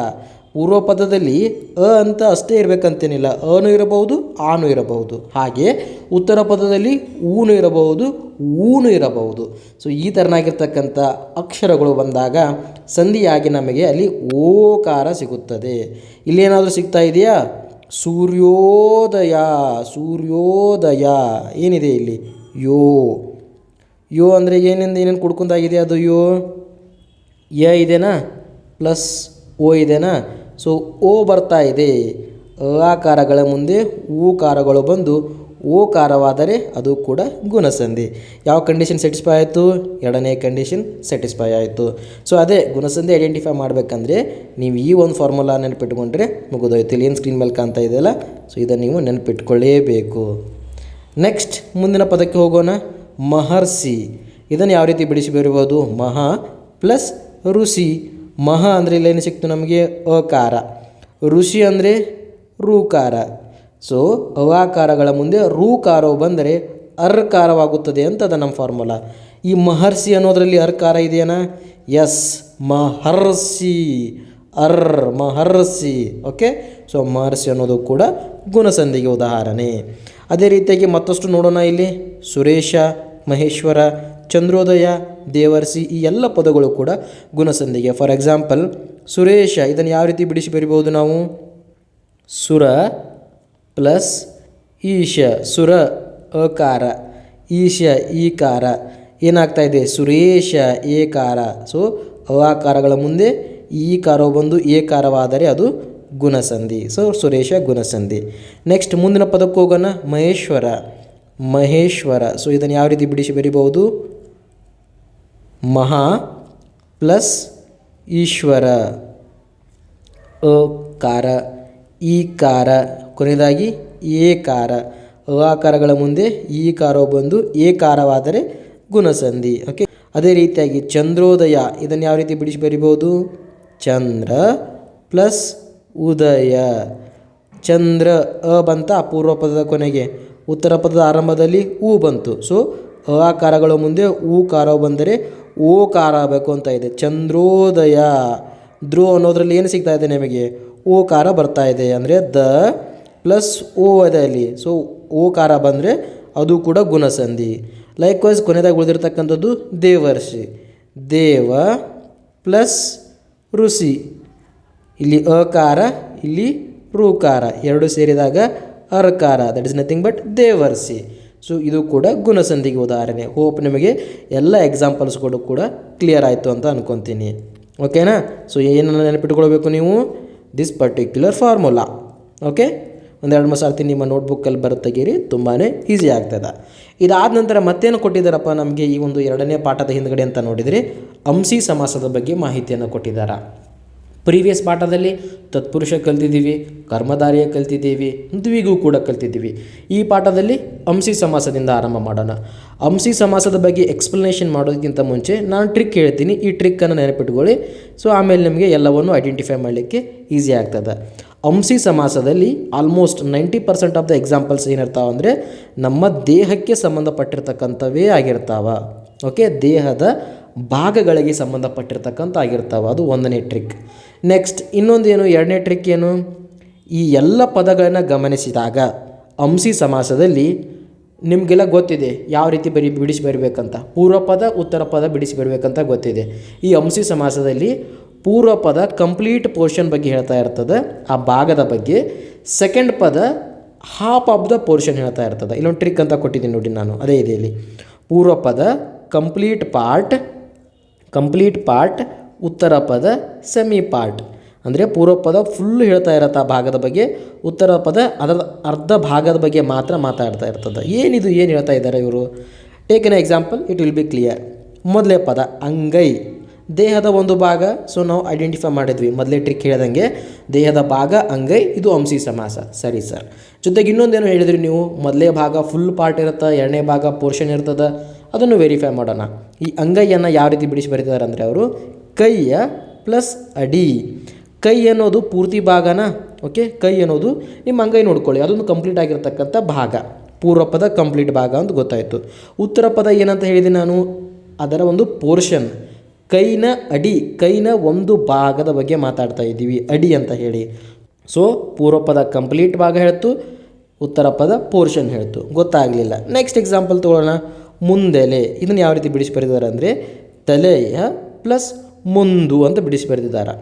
A: ಪೂರ್ವ ಪದದಲ್ಲಿ ಅ ಅಂತ ಅಷ್ಟೇ ಇರಬೇಕಂತೇನಿಲ್ಲ. ಅನು ಇರಬಹುದು, ಆನು ಇರಬಹುದು. ಹಾಗೆ ಉತ್ತರ ಪದದಲ್ಲಿ ಊನು ಇರಬಹುದು ಊನು ಇರಬಹುದು. ಸೊ ಈ ಥರನಾಗಿರ್ತಕ್ಕಂಥ ಅಕ್ಷರಗಳು ಬಂದಾಗ ಸಂಧಿಯಾಗಿ ನಮಗೆ ಅಲ್ಲಿ ಓಕಾರ ಸಿಗುತ್ತದೆ. ಇಲ್ಲೇನಾದರೂ ಸಿಗ್ತಾ ಇದೆಯಾ? ಸೂರ್ಯೋದಯ ಸೂರ್ಯೋದಯ. ಏನಿದೆ ಇಲ್ಲಿ? ಯೋ. ಯೋ ಅಂದರೆ ಏನಿಂದ ಏನೇನು ಕುಡ್ಕೊಂಡಾಗಿದೆ ಅದು ಯೋ? ಯ ಇದೆನಾ? ಪ್ಲಸ್ ಓ ಇದೆನಾ? ಸೊ ಓ ಬರ್ತಾ ಇದೆ. ಆಕಾರಗಳ ಮುಂದೆ ಊಕಾರಗಳು ಬಂದು ಓಕಾರವಾದರೆ ಅದು ಕೂಡ ಗುಣಸಂಧಿ. ಯಾವ ಕಂಡೀಷನ್ ಸ್ಯಾಟಿಸ್ಫೈ ಆಯಿತು? ಎರಡನೇ ಕಂಡೀಷನ್ ಸ್ಯಾಟಿಸ್ಫೈ ಆಯಿತು. ಸೊ ಅದೇ ಗುಣಸಂಧಿ ಐಡೆಂಟಿಫೈ ಮಾಡಬೇಕಂದ್ರೆ ನೀವು ಈ ಒಂದು ಫಾರ್ಮುಲಾ ನೆನಪಿಟ್ಕೊಂಡ್ರೆ ಮುಗಿದೋಯ್ತು. ಇಲ್ಲಿ ಏನು ಸ್ಕ್ರೀನ್ ಮೇಲೆ ಕಾಣ್ತಾ ಇದೆಯಲ್ಲ ಸೊ ಇದನ್ನು ನೀವು ನೆನಪಿಟ್ಕೊಳ್ಳೇಬೇಕು. ನೆಕ್ಸ್ಟ್ ಮುಂದಿನ ಪದಕ್ಕೆ ಹೋಗೋಣ. ಮಹರ್ಷಿ. ಇದನ್ನು ಯಾವ ರೀತಿ ಬಿಡಿಸಿ ಬರಿಬೋದು ಮಹಾ ಪ್ಲಸ್ ಋಷಿ. ಮಹಾ ಅಂದರೆ ಇಲ್ಲೇನು ಸಿಕ್ತು ನಮಗೆ? ಅಕಾರ. ಋಷಿ ಅಂದರೆ ರೂಕಾರ. ಸೊ ಅವಾಕಾರಗಳ ಮುಂದೆ ರೂಕಾರವು ಬಂದರೆ ಅರ್ಕಾರವಾಗುತ್ತದೆ ಅಂತ ಅದ ನಮ್ಮ ಫಾರ್ಮುಲಾ ಈ ಮಹರ್ಷಿ ಅನ್ನೋದರಲ್ಲಿ ಅರ್ಕಾರ ಇದೆಯೇನಾ? ಎಸ್ ಮಹರ್ಷಿ. ಅರ್, ಮಹರ್ಷಿ. ಓಕೆ ಸೊ ಮಹರ್ಷಿ ಅನ್ನೋದು ಕೂಡ ಗುಣಸಂಧಿಗೆ ಉದಾಹರಣೆ. ಅದೇ ರೀತಿಯಾಗಿ ಮತ್ತಷ್ಟು ನೋಡೋಣ ಇಲ್ಲಿ. ಸುರೇಶ, ಮಹೇಶ್ವರ, ಚಂದ್ರೋದಯ ದೇವರ್ಷಿ ಈ ಎಲ್ಲ ಪದಗಳು ಕೂಡ ಗುಣಸಂಧಿಗೆ. ಫಾರ್ ಎಕ್ಸಾಂಪಲ್ ಸುರೇಶ, ಇದನ್ನು ಯಾವ ರೀತಿ ಬಿಡಿಸಿ ಬರಿಬೋದು ನಾವು? ಸುರ ಪ್ಲಸ್ ಈಶ, ಸುರ ಅಕಾರ, ಈಶ ಈಕಾರ. ಏನಾಗ್ತಾ ಇದೆ? ಸುರೇಶ ಏಕಾರ. ಸೊ ಅವಾಕಾರಗಳ ಮುಂದೆ ಈ ಈಕಾರವು ಬಂದು ಏಕಾರವಾದರೆ ಅದು ಗುಣಸಂಧಿ. ಸೊ ಸುರೇಶ ಗುಣಸಂಧಿ. ನೆಕ್ಸ್ಟ್ ಮುಂದಿನ ಪದಕ್ಕೆ ಹೋಗೋಣ. ಮಹೇಶ್ವರ. ಮಹೇಶ್ವರ. ಸೊ ಇದನ್ನು ಯಾವ ರೀತಿ ಬಿಡಿಸಿ ಬರಿಬಹುದು? ಮಹಾ ಪ್ಲಸ್ ಈಶ್ವರ. ಅಕಾರ ಈಕಾರ ಕೊನೆಯದಾಗಿ ಏಕಾರ ಅಕಾರಗಳ ಮುಂದೆ ಈಕಾರ ಬಂದು ಏಕಾರವಾದರೆ ಗುಣಸಂಧಿ. ಓಕೆ? ಅದೇ ರೀತಿಯಾಗಿ ಚಂದ್ರೋದಯ, ಇದನ್ನು ಯಾವ ರೀತಿ ಬಿಡಿಸಿ ಬರಿಬೋದು? ಚಂದ್ರ ಪ್ಲಸ್ ಉದಯ. ಚಂದ್ರ ಅ ಬಂತ ಪೂರ್ವ ಪದದ ಕೊನೆಗೆ, ಉತ್ತರ ಪದದ ಆರಂಭದಲ್ಲಿ ಹೂ ಬಂತು. ಸೊ, ಅಕಾರಗಳ ಆಕಾರಗಳ ಮುಂದೆ ಊ ಕಾರ ಬಂದರೆ ಓ ಕಾರ ಆಗಬೇಕು ಅಂತ ಇದೆ. ಚಂದ್ರೋದಯ. ಧ್ರುವ ಅನ್ನೋದ್ರಲ್ಲಿ ಏನು ಸಿಗ್ತಾ ಇದೆ ನಿಮಗೆ? ಓ ಕಾರ ಬರ್ತಾ ಇದೆ ಅಂದರೆ ದ ಪ್ಲಸ್ ಓ ಇದೆ ಅಲ್ಲಿ. ಸೊ ಓ ಕಾರ ಬಂದರೆ ಅದು ಕೂಡ ಗುಣಸಂಧಿ. ಲೈಕ್ ವೈಸ್ ಕೊನೆಯದಾಗಿ ಉಳಿದಿರ್ತಕ್ಕಂಥದ್ದು ದೇವರ್ಷಿ. ದೇವ ಪ್ಲಸ್ ಋಷಿ. ಇಲ್ಲಿ ಅಕಾರ, ಇಲ್ಲಿ ಋಕಾರ. ಎರಡು ಸೇರಿದಾಗ ಅರ್ಕಾರ. ದಟ್ ಇಸ್ ನಥಿಂಗ್ ಬಟ್ ದೇವರ್ಸಿ ಸೊ ಇದು ಕೂಡ ಗುಣಸಂಧಿಗೆ ಉದಾಹರಣೆ. ಹೋಪ್ ನಿಮಗೆ ಎಲ್ಲ ಎಕ್ಸಾಂಪಲ್ಸ್ಗಳು ಕೂಡ ಕ್ಲಿಯರ್ ಆಯಿತು ಅಂತ ಅನ್ಕೊತೀನಿ. ಓಕೆನಾ ಸೊ ಏನನ್ನು ನೆನಪಿಟ್ಕೊಳ್ಬೇಕು ನೀವು? ದಿಸ್ ಪರ್ಟಿಕ್ಯುಲರ್ ಫಾರ್ಮುಲಾ ಓಕೆ ಒಂದೆರಡು ಮೂರು ಸರ್ತಿ ನಿಮ್ಮ ನೋಟ್ಬುಕ್ಕಲ್ಲಿ ಬರೋ ತೆಗೀರಿ ತುಂಬಾ ಈಸಿ ಆಗ್ತದೆ. ಇದಾದ ನಂತರ ಮತ್ತೇನು ಕೊಟ್ಟಿದ್ದಾರಪ್ಪ ನಮಗೆ ಈ ಒಂದು ಎರಡನೇ ಪಾಠದ ಹಿಂದ್ಗಡೆ ಅಂತ ನೋಡಿದರೆ? ಅಂಸಿ ಸಮಾಸದ ಬಗ್ಗೆ ಮಾಹಿತಿಯನ್ನು ಕೊಟ್ಟಿದ್ದಾರೆ? ಪ್ರೀವಿಯಸ್ ಪಾಠದಲ್ಲಿ ತತ್ಪುರುಷ ಕಲ್ತಿದ್ದೀವಿ, ಕರ್ಮಧಾರಿಯ ಕಲ್ತಿದ್ದೀವಿ, ದ್ವಿಗೂ ಕೂಡ ಕಲ್ತಿದ್ದೀವಿ. ಈ ಪಾಠದಲ್ಲಿ ಅಂಸಿ ಸಮಾಸದಿಂದ ಆರಂಭ ಮಾಡೋಣ. ಅಂಸಿ ಸಮಾಸದ ಬಗ್ಗೆ ಎಕ್ಸ್ಪ್ಲನೇಷನ್ ಮಾಡೋದಕ್ಕಿಂತ ಮುಂಚೆ ನಾನು ಟ್ರಿಕ್ ಹೇಳ್ತೀನಿ. ಈ ಟ್ರಿಕ್ಕನ್ನು ನೆನಪಿಟ್ಕೊಳ್ಳಿ. ಸೊ ಆಮೇಲೆ ನಿಮಗೆ ಎಲ್ಲವನ್ನು ಐಡೆಂಟಿಫೈ ಮಾಡಲಿಕ್ಕೆ ಈಸಿ ಆಗ್ತದೆ. ಅಂಸಿ ಸಮಾಸದಲ್ಲಿ almost ninety percent of the examples ಏನಿರ್ತಾವೆ ಅಂದರೆ ನಮ್ಮ ದೇಹಕ್ಕೆ ಸಂಬಂಧಪಟ್ಟಿರ್ತಕ್ಕಂಥವೇ ಆಗಿರ್ತಾವ. ಓಕೆ ದೇಹದ ಭಾಗಗಳಿಗೆ ಸಂಬಂಧಪಟ್ಟಿರ್ತಕ್ಕಂಥ ಆಗಿರ್ತಾವೆ. ಅದು ಒಂದನೇ ಟ್ರಿಕ್ ನೆಕ್ಸ್ಟ್ ಇನ್ನೊಂದು ಏನು, ಎರಡನೇ ಟ್ರಿಕ್ ಏನು? ಈ ಎಲ್ಲ ಪದಗಳನ್ನು ಗಮನಿಸಿದಾಗ ಅಂಸಿ ಸಮಾಸದಲ್ಲಿ ನಿಮಗೆಲ್ಲ ಗೊತ್ತಿದೆ, ಯಾವ ರೀತಿ ಬರಿ, ಬಿಡಿಸಿ ಬರಬೇಕಂತ. ಪೂರ್ವ ಪದ, ಉತ್ತರ ಪದ ಬಿಡಿಸಿ ಬರಬೇಕಂತ ಗೊತ್ತಿದೆ. ಈ ಅಂಸಿ ಸಮಾಸದಲ್ಲಿ ಪೂರ್ವ ಪದ ಕಂಪ್ಲೀಟ್ ಪೋರ್ಷನ್ ಬಗ್ಗೆ ಹೇಳ್ತಾ ಇರ್ತದೆ, ಆ ಭಾಗದ ಬಗ್ಗೆ. ಸೆಕೆಂಡ್ ಪದ ಹಾಫ್ ಆಫ್ ದ ಪೋರ್ಷನ್ ಹೇಳ್ತಾ ಇರ್ತದೆ. ಇಲ್ಲೊಂದು ಟ್ರಿಕ್ ಅಂತ ಕೊಟ್ಟಿದ್ದೀನಿ ನೋಡಿ ನಾನು, ಅದೇ ಇದೆ ಇಲ್ಲಿ ಪೂರ್ವ ಪದ ಕಂಪ್ಲೀಟ್ ಪಾರ್ಟ್ ಕಂಪ್ಲೀಟ್ ಪಾರ್ಟ್ ಉತ್ತರ ಪದ ಸೆಮಿ ಪಾರ್ಟ್ ಅಂದರೆ ಪೂರ್ವ ಪದ ಫುಲ್ ಹೇಳ್ತಾ ಇರತ್ತೆ ಆ ಭಾಗದ ಬಗ್ಗೆ. ಉತ್ತರ ಪದ ಅದರ ಅರ್ಧ ಭಾಗದ ಬಗ್ಗೆ ಮಾತ್ರ ಮಾತಾಡ್ತಾ ಇರ್ತದೆ. ಏನಿದು, ಏನು ಹೇಳ್ತಾ ಇದ್ದಾರೆ ಇವರು? Take an example it will be clear ಮೊದಲೇ ಪದ ಅಂಗೈ. ದೇಹದ ಒಂದು ಭಾಗ ಸೊ ನಾವು ಐಡೆಂಟಿಫೈ ಮಾಡಿದ್ವಿ. ಮೊದಲೇ ಟ್ರಿಕ್ ಹೇಳ್ದಂಗೆ ದೇಹದ ಭಾಗ, ಅಂಗೈ, ಇದು ಅಂಶಿ ಸಮಾಸ. ಸರಿ ಸರ್ ಜೊತೆಗೆ ಇನ್ನೊಂದೇನು ಹೇಳಿದ್ರಿ ನೀವು? ಮೊದಲೇ ಭಾಗ ಫುಲ್ ಪಾರ್ಟ್ ಇರುತ್ತೆ, ಎರಡನೇ ಭಾಗ ಪೋರ್ಷನ್ ಇರ್ತದೆ. ಅದನ್ನು ವೆರಿಫೈ ಮಾಡೋಣ. ಈ ಅಂಗೈಯನ್ನು ಯಾವ ರೀತಿ ಬಿಡಿಸಿ ಬರೀತಾರೆ ಅಂದರೆ ಅವರು? ಕೈಯ ಪ್ಲಸ್ ಅಡಿ. ಕೈ ಅನ್ನೋದು ಪೂರ್ತಿ ಭಾಗನ? ಓಕೆ ಕೈ ಅನ್ನೋದು ನಿಮ್ಮ ಅಂಗೈ ನೋಡ್ಕೊಳ್ಳಿ. ಅದೊಂದು ಕಂಪ್ಲೀಟ್ ಆಗಿರತಕ್ಕಂಥ ಭಾಗ. ಪೂರ್ವ ಪದ ಕಂಪ್ಲೀಟ್ ಭಾಗ ಅಂತ ಗೊತ್ತಾಯಿತು. ಉತ್ತರ ಪದ ಏನಂತ ಹೇಳಿದೆ ನಾನು? ಅದರ ಒಂದು ಪೋರ್ಷನ್ ಕೈನ ಅಡಿ, ಕೈನ ಒಂದು ಭಾಗದ ಬಗ್ಗೆ ಮಾತಾಡ್ತಾ ಇದ್ದೀವಿ. ಅಡಿ ಅಂತ ಹೇಳಿ. ಸೊ ಪೂರ್ವ ಪದ ಕಂಪ್ಲೀಟ್ ಭಾಗ ಹೇಳ್ತು, ಉತ್ತರ ಪದ ಪೋರ್ಷನ್ ಹೇಳ್ತು. ಗೊತ್ತಾಗಲಿಲ್ಲ. ನೆಕ್ಸ್ಟ್ ಎಕ್ಸಾಂಪಲ್ ತೊಗೊಳ್ಳೋಣ. ಮುಂದೆಲೆ. ಇದನ್ನು ಯಾವ ರೀತಿ ಬಿಡಿಸಿ ಬರೆದಿದ್ದಾರೆ ಅಂದರೆ, ತಲೆಯ ಪ್ಲಸ್ ಮುಂದು ಅಂತ ಬಿಡಿಸಿ ಬರೆದಿದ್ದಾರೆ.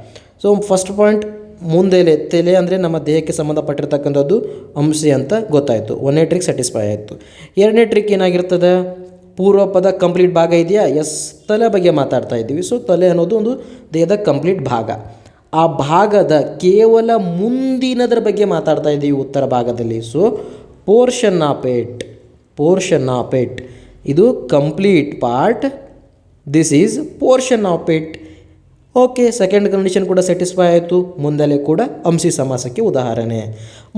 A: ಸೊ ಫಸ್ಟ್ ಪಾಯಿಂಟ್ ಮುಂದೆಲೆ ತಲೆ ಅಂದರೆ ನಮ್ಮ ದೇಹಕ್ಕೆ ಸಂಬಂಧಪಟ್ಟಿರ್ತಕ್ಕಂಥದ್ದು ಅಂಶಿ ಅಂತ ಗೊತ್ತಾಯಿತು. ಒಂದನೇ ಟ್ರಿಕ್ ಸ್ಯಾಟಿಸ್ಫೈ ಆಯಿತು. ಎರಡನೇ ಟ್ರಿಕ್ ಏನಾಗಿರ್ತದೆ? ಪೂರ್ವ ಪದ ಕಂಪ್ಲೀಟ್ ಭಾಗ ಇದೆಯಾ? ಎಸ್ ತಲೆ ಬಗ್ಗೆ ಮಾತಾಡ್ತಾ ಇದ್ದೀವಿ. ಸೊ ತಲೆ ಅನ್ನೋದು ಒಂದು ದೇಹದ ಕಂಪ್ಲೀಟ್ ಭಾಗ. ಆ ಭಾಗದ ಕೇವಲ ಮುಂದಿನದರ ಬಗ್ಗೆ ಮಾತಾಡ್ತಾ ಇದ್ದೀವಿ ಉತ್ತರ ಭಾಗದಲ್ಲಿ. So portion of it portion of it ಇದು complete part this is portion of it okay second condition ಕೂಡ ಸ್ಯಾಟಿಸ್ಫೈ ಆಯಿತು. ಮುಂದಲೇ ಕೂಡ ಅಂಶಿ ಸಮಾಸಕ್ಕೆ ಉದಾಹರಣೆ.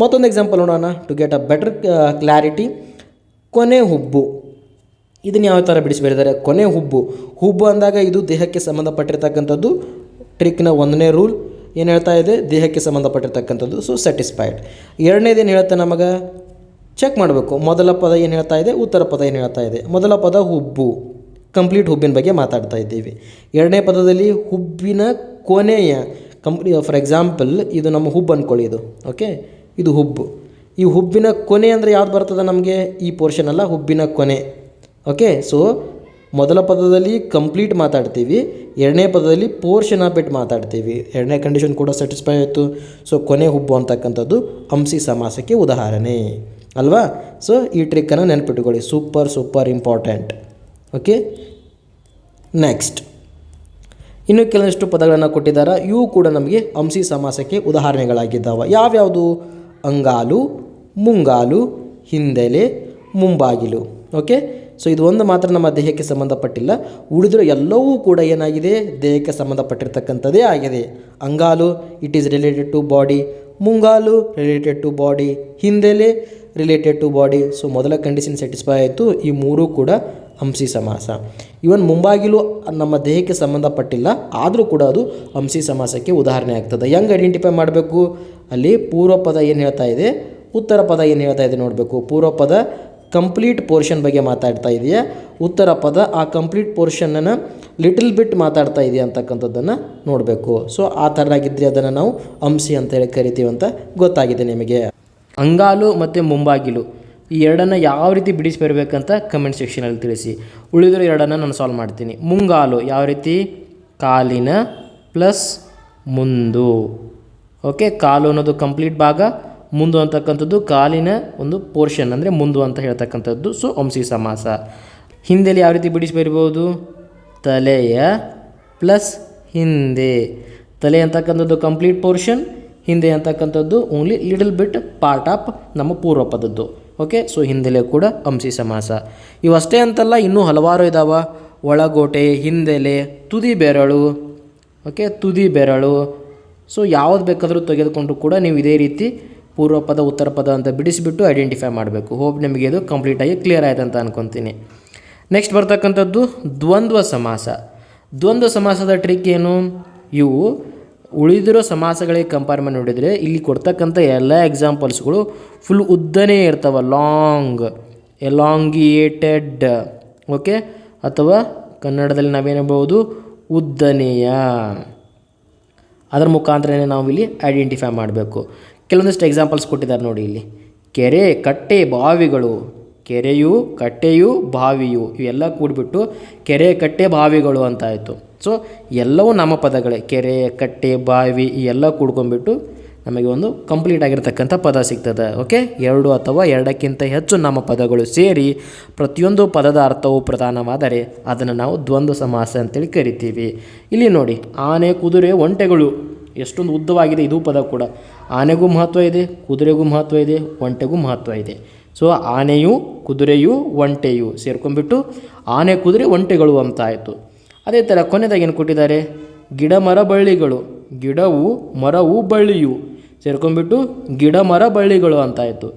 A: ಮತ್ತೊಂದು ಎಕ್ಸಾಂಪಲ್ ನೋಡೋಣ. To get a better clarity ಕೊನೆ ಹುಬ್ಬು. ಇದನ್ನು ಯಾವ ಥರ ಬಿಡಿಸಿ ಕೊನೆ ಹುಬ್ಬು. ಹುಬ್ಬು ಅಂದಾಗ ಇದು ದೇಹಕ್ಕೆ ಸಂಬಂಧಪಟ್ಟಿರ್ತಕ್ಕಂಥದ್ದು. ಟ್ರಿಕ್ನ ಒಂದನೇ ರೂಲ್ ಏನು ಹೇಳ್ತಾ ಇದೆ? ದೇಹಕ್ಕೆ ಸಂಬಂಧಪಟ್ಟಿರ್ತಕ್ಕಂಥದ್ದು. ಸೊ ಸ್ಯಾಟಿಸ್ಫೈಡ್ ಎರಡನೇದು ಏನು ಹೇಳ್ತಾ ನಮಗೆ? ಚೆಕ್ ಮಾಡಬೇಕು. ಮೊದಲ ಪದ ಏನು ಹೇಳ್ತಾ ಇದೆ? ಉತ್ತರ ಪದ ಏನು ಹೇಳ್ತಾ ಇದೆ? ಮೊದಲ ಪದ ಹುಬ್ಬು. ಕಂಪ್ಲೀಟ್ ಹುಬ್ಬಿನ ಬಗ್ಗೆ ಮಾತಾಡ್ತಾ ಇದ್ದೀವಿ. ಎರಡನೇ ಪದದಲ್ಲಿ ಹುಬ್ಬಿನ ಕೊನೆಯ ಕಂಪ್ಲಿ ಫಾರ್ ಎಕ್ಸಾಂಪಲ್ ಇದು ನಮ್ಮ ಹುಬ್ಬು ಅಂದ್ಕೊಳ್ಳಿ ಇದು ಓಕೆ ಇದು ಹುಬ್ಬು. ಈ ಹುಬ್ಬಿನ ಕೊನೆ ಅಂದರೆ ಯಾವ್ದು ಬರ್ತದೆ ನಮಗೆ? ಈ ಪೋರ್ಷನ್ ಅಲ್ಲ, ಹುಬ್ಬಿನ ಕೊನೆ ಓಕೆ ಸೊ ಮೊದಲ ಪದದಲ್ಲಿ ಕಂಪ್ಲೀಟ್ ಮಾತಾಡ್ತೀವಿ, ಎರಡನೇ ಪದದಲ್ಲಿ ಪೋರ್ಷನ್ ಆಫ್ ಇಟ್ ಮಾತಾಡ್ತೀವಿ. ಎರಡನೇ ಕಂಡೀಷನ್ ಕೂಡ ಸ್ಯಾಟಿಸ್ಫೈ ಆಯಿತು. ಸೊ ಕೊನೆ ಹುಬ್ಬು ಅಂತಕ್ಕಂಥದ್ದು ಹಂಸಿ ಸಮಾಸಕ್ಕೆ ಉದಾಹರಣೆ, ಅಲ್ವಾ? ಸೊ ಈ ಟ್ರಿಕ್ಕನ್ನು ನೆನಪಿಟ್ಟುಕೊಳ್ಳಿ super super important okay next ಇನ್ನು ಕೆಲವಷ್ಟು ಪದಗಳನ್ನು ಕೊಟ್ಟಿದ್ದಾರೆ. ಇವು ಕೂಡ ನಮಗೆ ಅಂಶಿ ಸಮಾಸಕ್ಕೆ ಉದಾಹರಣೆಗಳಾಗಿದ್ದಾವೆ. ಯಾವ್ಯಾವುದು? ಅಂಗಾಲು, ಮುಂಗಾಲು, ಹಿಂದೆಲೆ, ಮುಂಬಾಗಿಲು. ಓಕೆ ಸೊ ಇದು ಒಂದು ಮಾತ್ರ ನಮ್ಮ ದೇಹಕ್ಕೆ ಸಂಬಂಧಪಟ್ಟಿಲ್ಲ. ಉಳಿದಿರೋ ಎಲ್ಲವೂ ಕೂಡ ಏನಾಗಿದೆ? ದೇಹಕ್ಕೆ ಸಂಬಂಧಪಟ್ಟಿರ್ತಕ್ಕಂಥದ್ದೇ ಆಗಿದೆ. ಅಂಗಾಲು it is related to body ಮುಂಗಾಲು related to body ಹಿಂದೆಲೆ ರಿಲೇಟೆಡ್ ಟು ಬಾಡಿ ಸೊ ಮೊದಲ ಕಂಡೀಷನ್ ಸ್ಯಾಟಿಸ್ಫೈ ಆಯಿತು. ಈ ಮೂರೂ ಕೂಡ ಅಂಶಿ ಸಮಾಸ. ಇವನ್ ಮುಂಬಾಗಿಲು ನಮ್ಮ ದೇಹಕ್ಕೆ ಸಂಬಂಧಪಟ್ಟಿಲ್ಲ, ಆದರೂ ಕೂಡ ಅದು ಹಂಸಿ ಸಮಾಸಕ್ಕೆ ಉದಾಹರಣೆ ಆಗ್ತದೆ. ಹೆಂಗೆ ಐಡೆಂಟಿಫೈ ಮಾಡಬೇಕು? ಅಲ್ಲಿ ಪೂರ್ವ ಪದ ಏನು ಹೇಳ್ತಾ ಇದೆ? ಉತ್ತರ ಪದ ಏನು ಹೇಳ್ತಾ ಇದೆ ನೋಡಬೇಕು. ಪೂರ್ವ ಪದ ಕಂಪ್ಲೀಟ್ ಪೋರ್ಷನ್ ಬಗ್ಗೆ ಮಾತಾಡ್ತಾ ಇದೆಯಾ? ಉತ್ತರ ಪದ ಆ ಕಂಪ್ಲೀಟ್ ಪೋರ್ಷನನ್ನು ಲಿಟಲ್ ಬಿಟ್ ಮಾತಾಡ್ತಾ ಇದೆಯಾ ಅಂತಕ್ಕಂಥದ್ದನ್ನು ನೋಡಬೇಕು. ಸೊ ಆ ಥರದಾಗಿದ್ದರೆ ಅದನ್ನು ನಾವು ಅಂಸಿ ಅಂತೇಳಿ ಕರಿತೀವಿ ಅಂತ ಗೊತ್ತಾಗಿದೆ ನಿಮಗೆ. ಅಂಗಾಲು ಮತ್ತು ಮುಂಬಾಗಿಲು. ಈ ಎರಡನ್ನು ಯಾವ ರೀತಿ ಬಿಡಿಸಿ ಬರಬೇಕಂತ ಕಮೆಂಟ್ ಸೆಕ್ಷನಲ್ಲಿ ತಿಳಿಸಿ. ಉಳಿದಿರೋ ಎರಡನ್ನು ನಾನು ಸಾಲ್ವ್ ಮಾಡ್ತೀನಿ. ಮುಂಗಾಲು ಯಾವ ರೀತಿ? ಕಾಲಿನ ಪ್ಲಸ್ ಮುಂದು. ಓಕೆ ಕಾಲು ಅನ್ನೋದು ಕಂಪ್ಲೀಟ್ ಭಾಗ, ಮುಂದು ಅಂತಕ್ಕಂಥದ್ದು ಕಾಲಿನ ಒಂದು ಪೋರ್ಷನ್ ಅಂದರೆ ಮುಂದು ಅಂತ ಹೇಳ್ತಕ್ಕಂಥದ್ದು ಸೊ ವಂಶಿ ಸಮಾಸ. ಹಿಂದೆಲಿ ಯಾವ ರೀತಿ ಬಿಡಿಸಿ ಬರಿಬೋದು ತಲೆಯ ಪ್ಲಸ್ ಹಿಂದೆ. ತಲೆ ಅಂತಕ್ಕಂಥದ್ದು ಕಂಪ್ಲೀಟ್ ಪೋರ್ಷನ್ ಹಿಂದೆ ಅಂತಕ್ಕಂಥದ್ದು only little bit part of ನಮ್ಮ ಪೂರ್ವ ಪದದ್ದು ಓಕೆ ಸೊ ಹಿಂದೆಲೆ ಕೂಡ ಅಂಸಿ ಸಮಾಸ. ಇವಷ್ಟೇ ಅಂತಲ್ಲ, ಇನ್ನೂ ಹಲವಾರು ಇದ್ದಾವೆ ಒಳಗೋಟೆ, ಹಿಂದೆಲೆ, ತುದಿ ಬೆರಳು ಓಕೆ ತುದಿ ಬೆರಳು. ಸೊ ಯಾವ್ದು ಬೇಕಾದರೂ ತೆಗೆದುಕೊಂಡು ಕೂಡ ನೀವು ಇದೇ ರೀತಿ ಪೂರ್ವ ಪದ, ಉತ್ತರ ಪದ ಅಂತ ಬಿಡಿಸಿಬಿಟ್ಟು ಐಡೆಂಟಿಫೈ ಮಾಡಬೇಕು. ಹೋಪ್ ನಿಮಗೆ ಇದು ಕಂಪ್ಲೀಟಾಗಿ ಕ್ಲಿಯರ್ ಆಯ್ತು ಅಂತ ಅನ್ಕೊತೀನಿ. ನೆಕ್ಸ್ಟ್ ಬರ್ತಕ್ಕಂಥದ್ದು ದ್ವಂದ್ವ ಸಮಾಸ. ದ್ವಂದ್ವ ಸಮಾಸದ ಟ್ರಿಕ್ ಏನು? ಇವು ಉಳಿದಿರೋ ಸಮಾಸಗಳಿಗೆ ಕಂಪೇರ್ ಮಾಡಿ ನೋಡಿದರೆ ಇಲ್ಲಿ ಕೊಡ್ತಕ್ಕಂಥ ಎಲ್ಲ ಎಕ್ಸಾಂಪಲ್ಸ್ಗಳು ಫುಲ್ ಉದ್ದನೇ ಇರ್ತವೆ. ಲಾಂಗ್ ಎಲಾಂಗಿಯೇಟೆಡ್ ಓಕೆ ಅಥವಾ ಕನ್ನಡದಲ್ಲಿ ನಾವೇನಬಹುದು ಉದ್ದನೆಯ. ಅದರ ಮುಖಾಂತರನೇ ನಾವು ಇಲ್ಲಿ ಐಡೆಂಟಿಫೈ ಮಾಡಬೇಕು. ಕೆಲವೊಂದಿಷ್ಟು ಎಕ್ಸಾಂಪಲ್ಸ್ ಕೊಟ್ಟಿದ್ದಾರೆ ನೋಡಿ ಇಲ್ಲಿ. ಕೆರೆ, ಕಟ್ಟೆ, ಬಾವಿಗಳು. ಕೆರೆಯು, ಕಟ್ಟೆಯು, ಬಾವಿಯು, ಇವೆಲ್ಲ ಕೂಡಿಬಿಟ್ಟು ಕೆರೆ, ಕಟ್ಟೆ, ಬಾವಿಗಳು ಅಂತ ಆಯಿತು. ಸೊ ಎಲ್ಲವೂ ನಾಮಪದಗಳೇ ಕೆರೆ, ಕಟ್ಟೆ, ಬಾವಿ ಈ ಎಲ್ಲ ಕೂಡ್ಕೊಂಡ್ಬಿಟ್ಟು ನಮಗೆ ಒಂದು ಕಂಪ್ಲೀಟ್ ಆಗಿರ್ತಕ್ಕಂಥ ಪದ ಸಿಗ್ತದೆ. ಓಕೆ ಎರಡು ಅಥವಾ ಎರಡಕ್ಕಿಂತ ಹೆಚ್ಚು ನಾಮಪದಗಳು ಸೇರಿ ಪ್ರತಿಯೊಂದು ಪದದ ಅರ್ಥವು ಪ್ರಧಾನವಾದರೆ ಅದನ್ನು ನಾವು ದ್ವಂದ್ವ ಸಮಾಸ ಅಂತೇಳಿ ಕರಿತೀವಿ. ಇಲ್ಲಿ ನೋಡಿ, ಆನೆ, ಕುದುರೆ, ಒಂಟೆಗಳು. ಎಷ್ಟೊಂದು ಉದ್ದವಾಗಿದೆ ಇದು ಪದ ಕೂಡ. ಆನೆಗೂ ಮಹತ್ವ ಇದೆ, ಕುದುರೆಗೂ ಮಹತ್ವ ಇದೆ, ಒಂಟೆಗೂ ಮಹತ್ವ ಇದೆ. ಸೊ ಆನೆಯು, ಕುದುರೆಯು, ಒಂಟೆಯು ಸೇರ್ಕೊಂಡ್ಬಿಟ್ಟು ಆನೆ, ಕುದುರೆ, ಒಂಟೆಗಳು ಅಂತ ಆಯಿತು. ಅದೇ ಥರ ಕೊನೆದಾಗಿ ಏನು ಕೊಟ್ಟಿದ್ದಾರೆ? ಗಿಡ ಮರ ಬಳ್ಳಿಗಳು. ಗಿಡವು ಮರವು ಬಳ್ಳಿಯು. ಸೇರ್ಕೊಂಡ್ಬಿಟ್ಟು ಗಿಡ ಮರ ಬಳ್ಳಿಗಳು ಅಂತ ಆಯಿತು.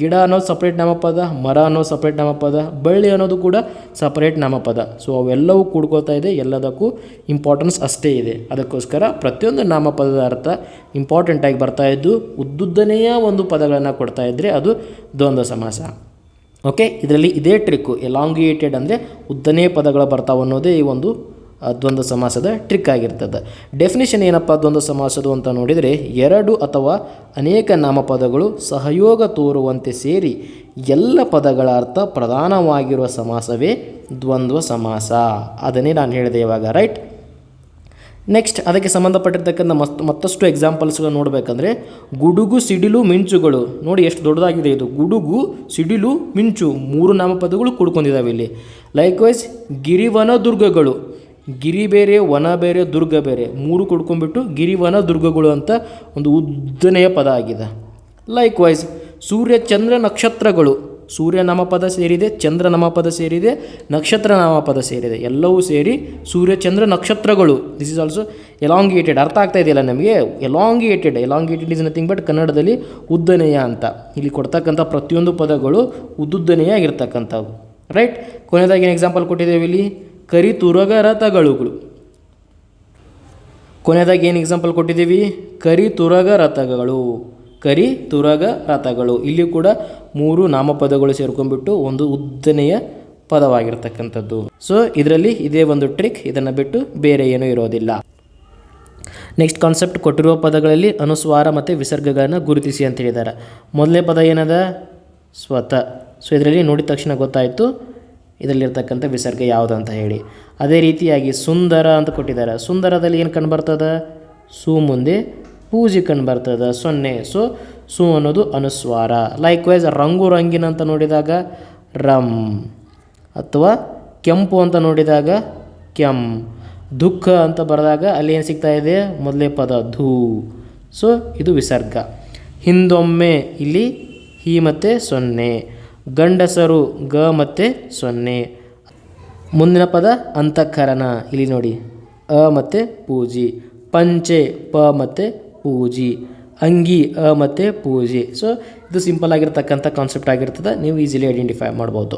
A: ಗಿಡ ಅನ್ನೋದು ಸಪ್ರೇಟ್ ನಾಮಪದ, ಮರ ಅನ್ನೋದು ಸಪ್ರೇಟ್ ನಾಮಪದ, ಬಳ್ಳಿ ಅನ್ನೋದು ಕೂಡ ಸಪ್ರೇಟ್ ನಾಮಪದ. ಸೊ ಅವೆಲ್ಲವೂ ಕೂಡ್ಕೋತಾ ಇದೆ, ಎಲ್ಲದಕ್ಕೂ ಇಂಪಾರ್ಟೆನ್ಸ್ ಅಷ್ಟೇ ಇದೆ. ಅದಕ್ಕೋಸ್ಕರ ಪ್ರತಿಯೊಂದು ನಾಮಪದದ ಅರ್ಥ ಇಂಪಾರ್ಟೆಂಟಾಗಿ ಬರ್ತಾ ಇದ್ದು, ಉದ್ದುದ್ದನೆಯ ಒಂದು ಪದಗಳನ್ನು ಕೊಡ್ತಾ ಇದ್ದರೆ ಅದು ದ್ವಂದ್ವ ಸಮಾಸ. ಓಕೆ ಇದರಲ್ಲಿ ಇದೇ ಟ್ರಿಕ್ಕು ಎಲಾಂಗಿಯೇಟೆಡ್ ಅಂದರೆ ಉದ್ದನೇ ಪದಗಳು ಬರ್ತಾವೆ ಅನ್ನೋದೇ ಈ ಒಂದು ದ್ವಂದ್ವ ಸಮಾಸದ ಟ್ರಿಕ್ ಆಗಿರ್ತದೆ. ಡೆಫಿನಿಷನ್ ಏನಪ್ಪ ದ್ವಂದ್ವ ಸಮಾಸದು ಅಂತ ನೋಡಿದರೆ ಎರಡು ಅಥವಾ ಅನೇಕ ನಾಮಪದಗಳು ಸಹಯೋಗ ತೋರುವಂತೆ ಸೇರಿ ಎಲ್ಲ ಪದಗಳ ಅರ್ಥ ಪ್ರಧಾನವಾಗಿರುವ ಸಮಾಸವೇ ದ್ವಂದ್ವ ಸಮಾಸ. ಅದನ್ನೇ ನಾನು ಹೇಳಿದೆ ಇವಾಗ ರೈಟ್ ನೆಕ್ಸ್ಟ್ ಅದಕ್ಕೆ ಸಂಬಂಧಪಟ್ಟಿರ್ತಕ್ಕಂಥ ಮತ್ ಮತ್ತಷ್ಟು ಎಕ್ಸಾಂಪಲ್ಸ್ಗಳು ನೋಡಬೇಕಂದ್ರೆ ಗುಡುಗು, ಸಿಡಿಲು, ಮಿಂಚುಗಳು. ನೋಡಿ ಎಷ್ಟು ದೊಡ್ಡದಾಗಿದೆ ಇದು. ಗುಡುಗು, ಸಿಡಿಲು, ಮಿಂಚು ಮೂರು ನಾಮಪದಗಳು ಕೂಡ್ಕೊಂಡಿದ್ದಾವೆ ಇಲ್ಲಿ. ಲೈಕ್ವೈಸ್ ಗಿರಿವನ ದುರ್ಗಗಳು. ಗಿರಿ ಬೇರೆ, ವನ ಬೇರೆ, ದುರ್ಗ ಬೇರೆ ಮೂರು ಕುಡ್ಕೊಂಡ್ಬಿಟ್ಟು ಗಿರಿವನ ದುರ್ಗಗಳು ಅಂತ ಒಂದು ಉದ್ದನೆಯ ಪದ ಆಗಿದೆ. ಲೈಕ್ ವೈಸ್ ಸೂರ್ಯ, ಚಂದ್ರ, ನಕ್ಷತ್ರಗಳು. ಸೂರ್ಯ ನಾಮಪದ ಸೇರಿದೆ, ಚಂದ್ರ ನಾಮಪದ ಸೇರಿದೆ, ನಕ್ಷತ್ರ ನಾಮಪದ ಸೇರಿದೆ. ಎಲ್ಲವೂ ಸೇರಿ ಸೂರ್ಯ, ಚಂದ್ರ, ನಕ್ಷತ್ರಗಳು. ದಿಸ್ ಇಸ್ ಆಲ್ಸೋ ಎಲಾಂಗೇಟೆಡ್ ಅರ್ಥ ಆಗ್ತಾ ಇದೆಯಲ್ಲ ನಮಗೆ? Elongated elongated is nothing but ಕನ್ನಡದಲ್ಲಿ ಉದ್ದನೆಯ ಅಂತ. ಇಲ್ಲಿ ಕೊಡ್ತಕ್ಕಂಥ ಪ್ರತಿಯೊಂದು ಪದಗಳು ಉದ್ದುದ್ದನೆಯಾಗಿರ್ತಕ್ಕಂಥವು ರೈಟ್ ಕೊನೆಯದಾಗಿ ಏನು ಎಕ್ಸಾಂಪಲ್ ಕೊಟ್ಟಿದ್ದೇವೆ ಇಲ್ಲಿ? ಕರಿ ತುರಗ ರಥಗಳುಗಳು ಕೊನೆಯದಾಗಿ ಏನು ಎಕ್ಸಾಂಪಲ್ ಕೊಟ್ಟಿದ್ದೀವಿ? ಕರಿ ತುರಗ ರಥಗಳು ಕರಿ ತುರಗ ರಥಗಳು ಇಲ್ಲಿ ಕೂಡ ಮೂರು ನಾಮಪದಗಳು ಸೇರ್ಕೊಂಡ್ಬಿಟ್ಟು ಒಂದು ಉದ್ದನೆಯ ಪದವಾಗಿರ್ತಕ್ಕಂಥದ್ದು. ಸೊ ಇದರಲ್ಲಿ ಇದೇ ಒಂದು ಟ್ರಿಕ್ ಇದನ್ನು ಬಿಟ್ಟು ಬೇರೆ ಏನೂ ಇರೋದಿಲ್ಲ. ನೆಕ್ಸ್ಟ್ ಕಾನ್ಸೆಪ್ಟ್ ಕೊಟ್ಟಿರುವ ಪದಗಳಲ್ಲಿ ಅನುಸ್ವಾರ ಮತ್ತು ವಿಸರ್ಗಗಳನ್ನು ಗುರುತಿಸಿ ಅಂತ ಹೇಳಿದ್ದಾರೆ. ಮೊದಲನೇ ಪದ ಏನದ? ಸ್ವತ. ಸೊ ಇದರಲ್ಲಿ ನೋಡಿದ ತಕ್ಷಣ ಗೊತ್ತಾಯಿತು. ಇದರಲ್ಲಿರ್ತಕ್ಕಂಥ ವಿಸರ್ಗ ಯಾವುದು ಅಂತ ಹೇಳಿ. ಅದೇ ರೀತಿಯಾಗಿ ಸುಂದರ ಅಂತ ಕೊಟ್ಟಿದ್ದಾರೆ. ಸುಂದರದಲ್ಲಿ ಏನು ಕಂಡು ಬರ್ತದ? ಸು ಮುಂದೆ ಪೂಜೆ ಕಂಡು ಬರ್ತದ. ಸೊನ್ನೆ. ಸೊ ಸು ಅನ್ನೋದು ಅನುಸ್ವಾರ. ಲೈಕ್ ವೈಸ್ ರಂಗು ರಂಗಿನ ಅಂತ ನೋಡಿದಾಗ ರಂ ಅಥವಾ ಕೆಂಪು ಅಂತ ನೋಡಿದಾಗ ಕೆಂ. ದುಃಖ ಅಂತ ಬರೆದಾಗ ಅಲ್ಲಿ ಏನು ಸಿಗ್ತಾ ಇದೆ? ಮೊದಲೇ ಪದ ಧೂ. ಸೊ ಇದು ವಿಸರ್ಗ. ಹಿಂದೊಮ್ಮೆ ಇಲ್ಲಿ ಹಿ ಮತ್ತು ಸೊನ್ನೆ. ಗಂಡಸರು ಗ ಮತ್ತು ಸೊನ್ನೆ. ಮುಂದಿನ ಪದ ಅಂತಃಕರಣ. ಇಲ್ಲಿ ನೋಡಿ. ಅ ಮತ್ತು ಪೂಜಿ. ಪಂಚೆ ಪ ಮತ್ತು ಪೂಜಿ. ಅಂಗಿ ಅ ಮತ್ತು ಪೂಜಿ. ಸೊ ಇದು ಸಿಂಪಲ್ ಆಗಿರ್ತಕ್ಕಂಥ ಕಾನ್ಸೆಪ್ಟ್ ಆಗಿರ್ತದೆ. ನೀವು ಈಸಿಲಿ ಐಡೆಂಟಿಫೈ ಮಾಡ್ಬೋದು.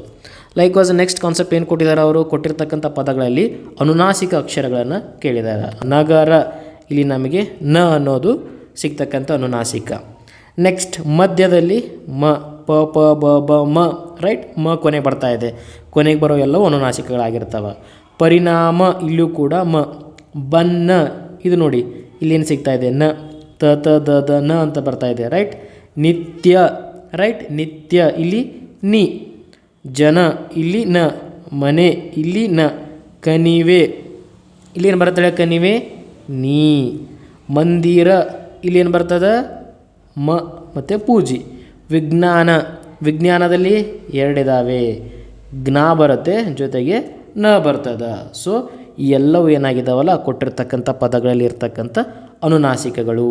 A: ಲೈಕ್ ವಾಸ್ ನೆಕ್ಸ್ಟ್ ಕಾನ್ಸೆಪ್ಟ್ ಏನು ಕೊಟ್ಟಿದ್ದಾರೆ ಅವರು? ಕೊಟ್ಟಿರ್ತಕ್ಕಂಥ ಪದಗಳಲ್ಲಿ ಅನುನಾಸಿಕ ಅಕ್ಷರಗಳನ್ನು ಕೇಳಿದ್ದಾರೆ. ನಗರ ಇಲ್ಲಿ ನಮಗೆ ನ ಅನ್ನೋದು ಸಿಗ್ತಕ್ಕಂಥ ಅನುನಾಸಿಕ. ನೆಕ್ಸ್ಟ್ ಮಧ್ಯದಲ್ಲಿ ಮ. ಪ ಪ, ಬ ಬ, ಮ ರೈಟ್ ಮ ಕೊನೆಗೆ ಬರ್ತಾ ಇದೆ. ಕೊನೆಗೆ ಬರೋ ಎಲ್ಲ ಅನುನಾಸಿಕಗಳಾಗಿರ್ತವೆ. ಪರಿಣಾಮ ಇಲ್ಲೂ ಕೂಡ ಮ. ಬನ್ನ, ಇದು ನೋಡಿ, ಇಲ್ಲೇನು ಸಿಗ್ತಾ ಇದೆ? ನ, ತ ತ, ದ ದ, ನ ಅಂತ ಬರ್ತಾ ಇದೆ ರೈಟ್ ನಿತ್ಯ ರೈಟ್ ನಿತ್ಯ ಇಲ್ಲಿ ನಿ. ಜನ ಇಲ್ಲಿ ನ. ಮನೆ ಇಲ್ಲಿ ನ. ಕನಿವೆ. ಇಲ್ಲಿ ಏನು ಬರ್ತದೆ ಕನಿವೆ? ನೀ. ಮಂದಿರ ಇಲ್ಲಿ ಏನು ಬರ್ತದ? ಮ. ಮತ್ತು ಪೂಜಿ. ವಿಜ್ಞಾನ, ವಿಜ್ಞಾನದಲ್ಲಿ ಎರಡಿದಾವೆ. ಜ್ಞಾ ಬರುತ್ತೆ, ಜೊತೆಗೆ ನ ಬರ್ತದ. ಸೊ ಎಲ್ಲವೂ ಏನಾಗಿದ್ದಾವಲ್ಲ ಕೊಟ್ಟಿರ್ತಕ್ಕಂಥ ಪದಗಳಲ್ಲಿ ಇರ್ತಕ್ಕಂಥ ಅನುನಾಸಿಕಗಳು.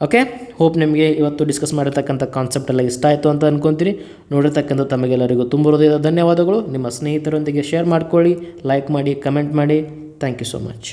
A: ಓಕೆ ಹೋಪ್ ನಿಮಗೆ ಇವತ್ತು ಡಿಸ್ಕಸ್ ಮಾಡಿರ್ತಕ್ಕಂಥ ಕಾನ್ಸೆಪ್ಟ್ ಎಲ್ಲ ಇಷ್ಟ ಆಯಿತು ಅಂತ ಅನ್ಕೊತೀನಿ ನೋಡಿರ್ತಕ್ಕಂಥ ತಮಗೆಲ್ಲರಿಗೂ ತುಂಬ ಹೃದಯದ ಧನ್ಯವಾದಗಳು. ನಿಮ್ಮ ಸ್ನೇಹಿತರೊಂದಿಗೆ ಶೇರ್ ಮಾಡ್ಕೊಳ್ಳಿ ಲೈಕ್ ಮಾಡಿ ಕಮೆಂಟ್ ಮಾಡಿ. Thank you so much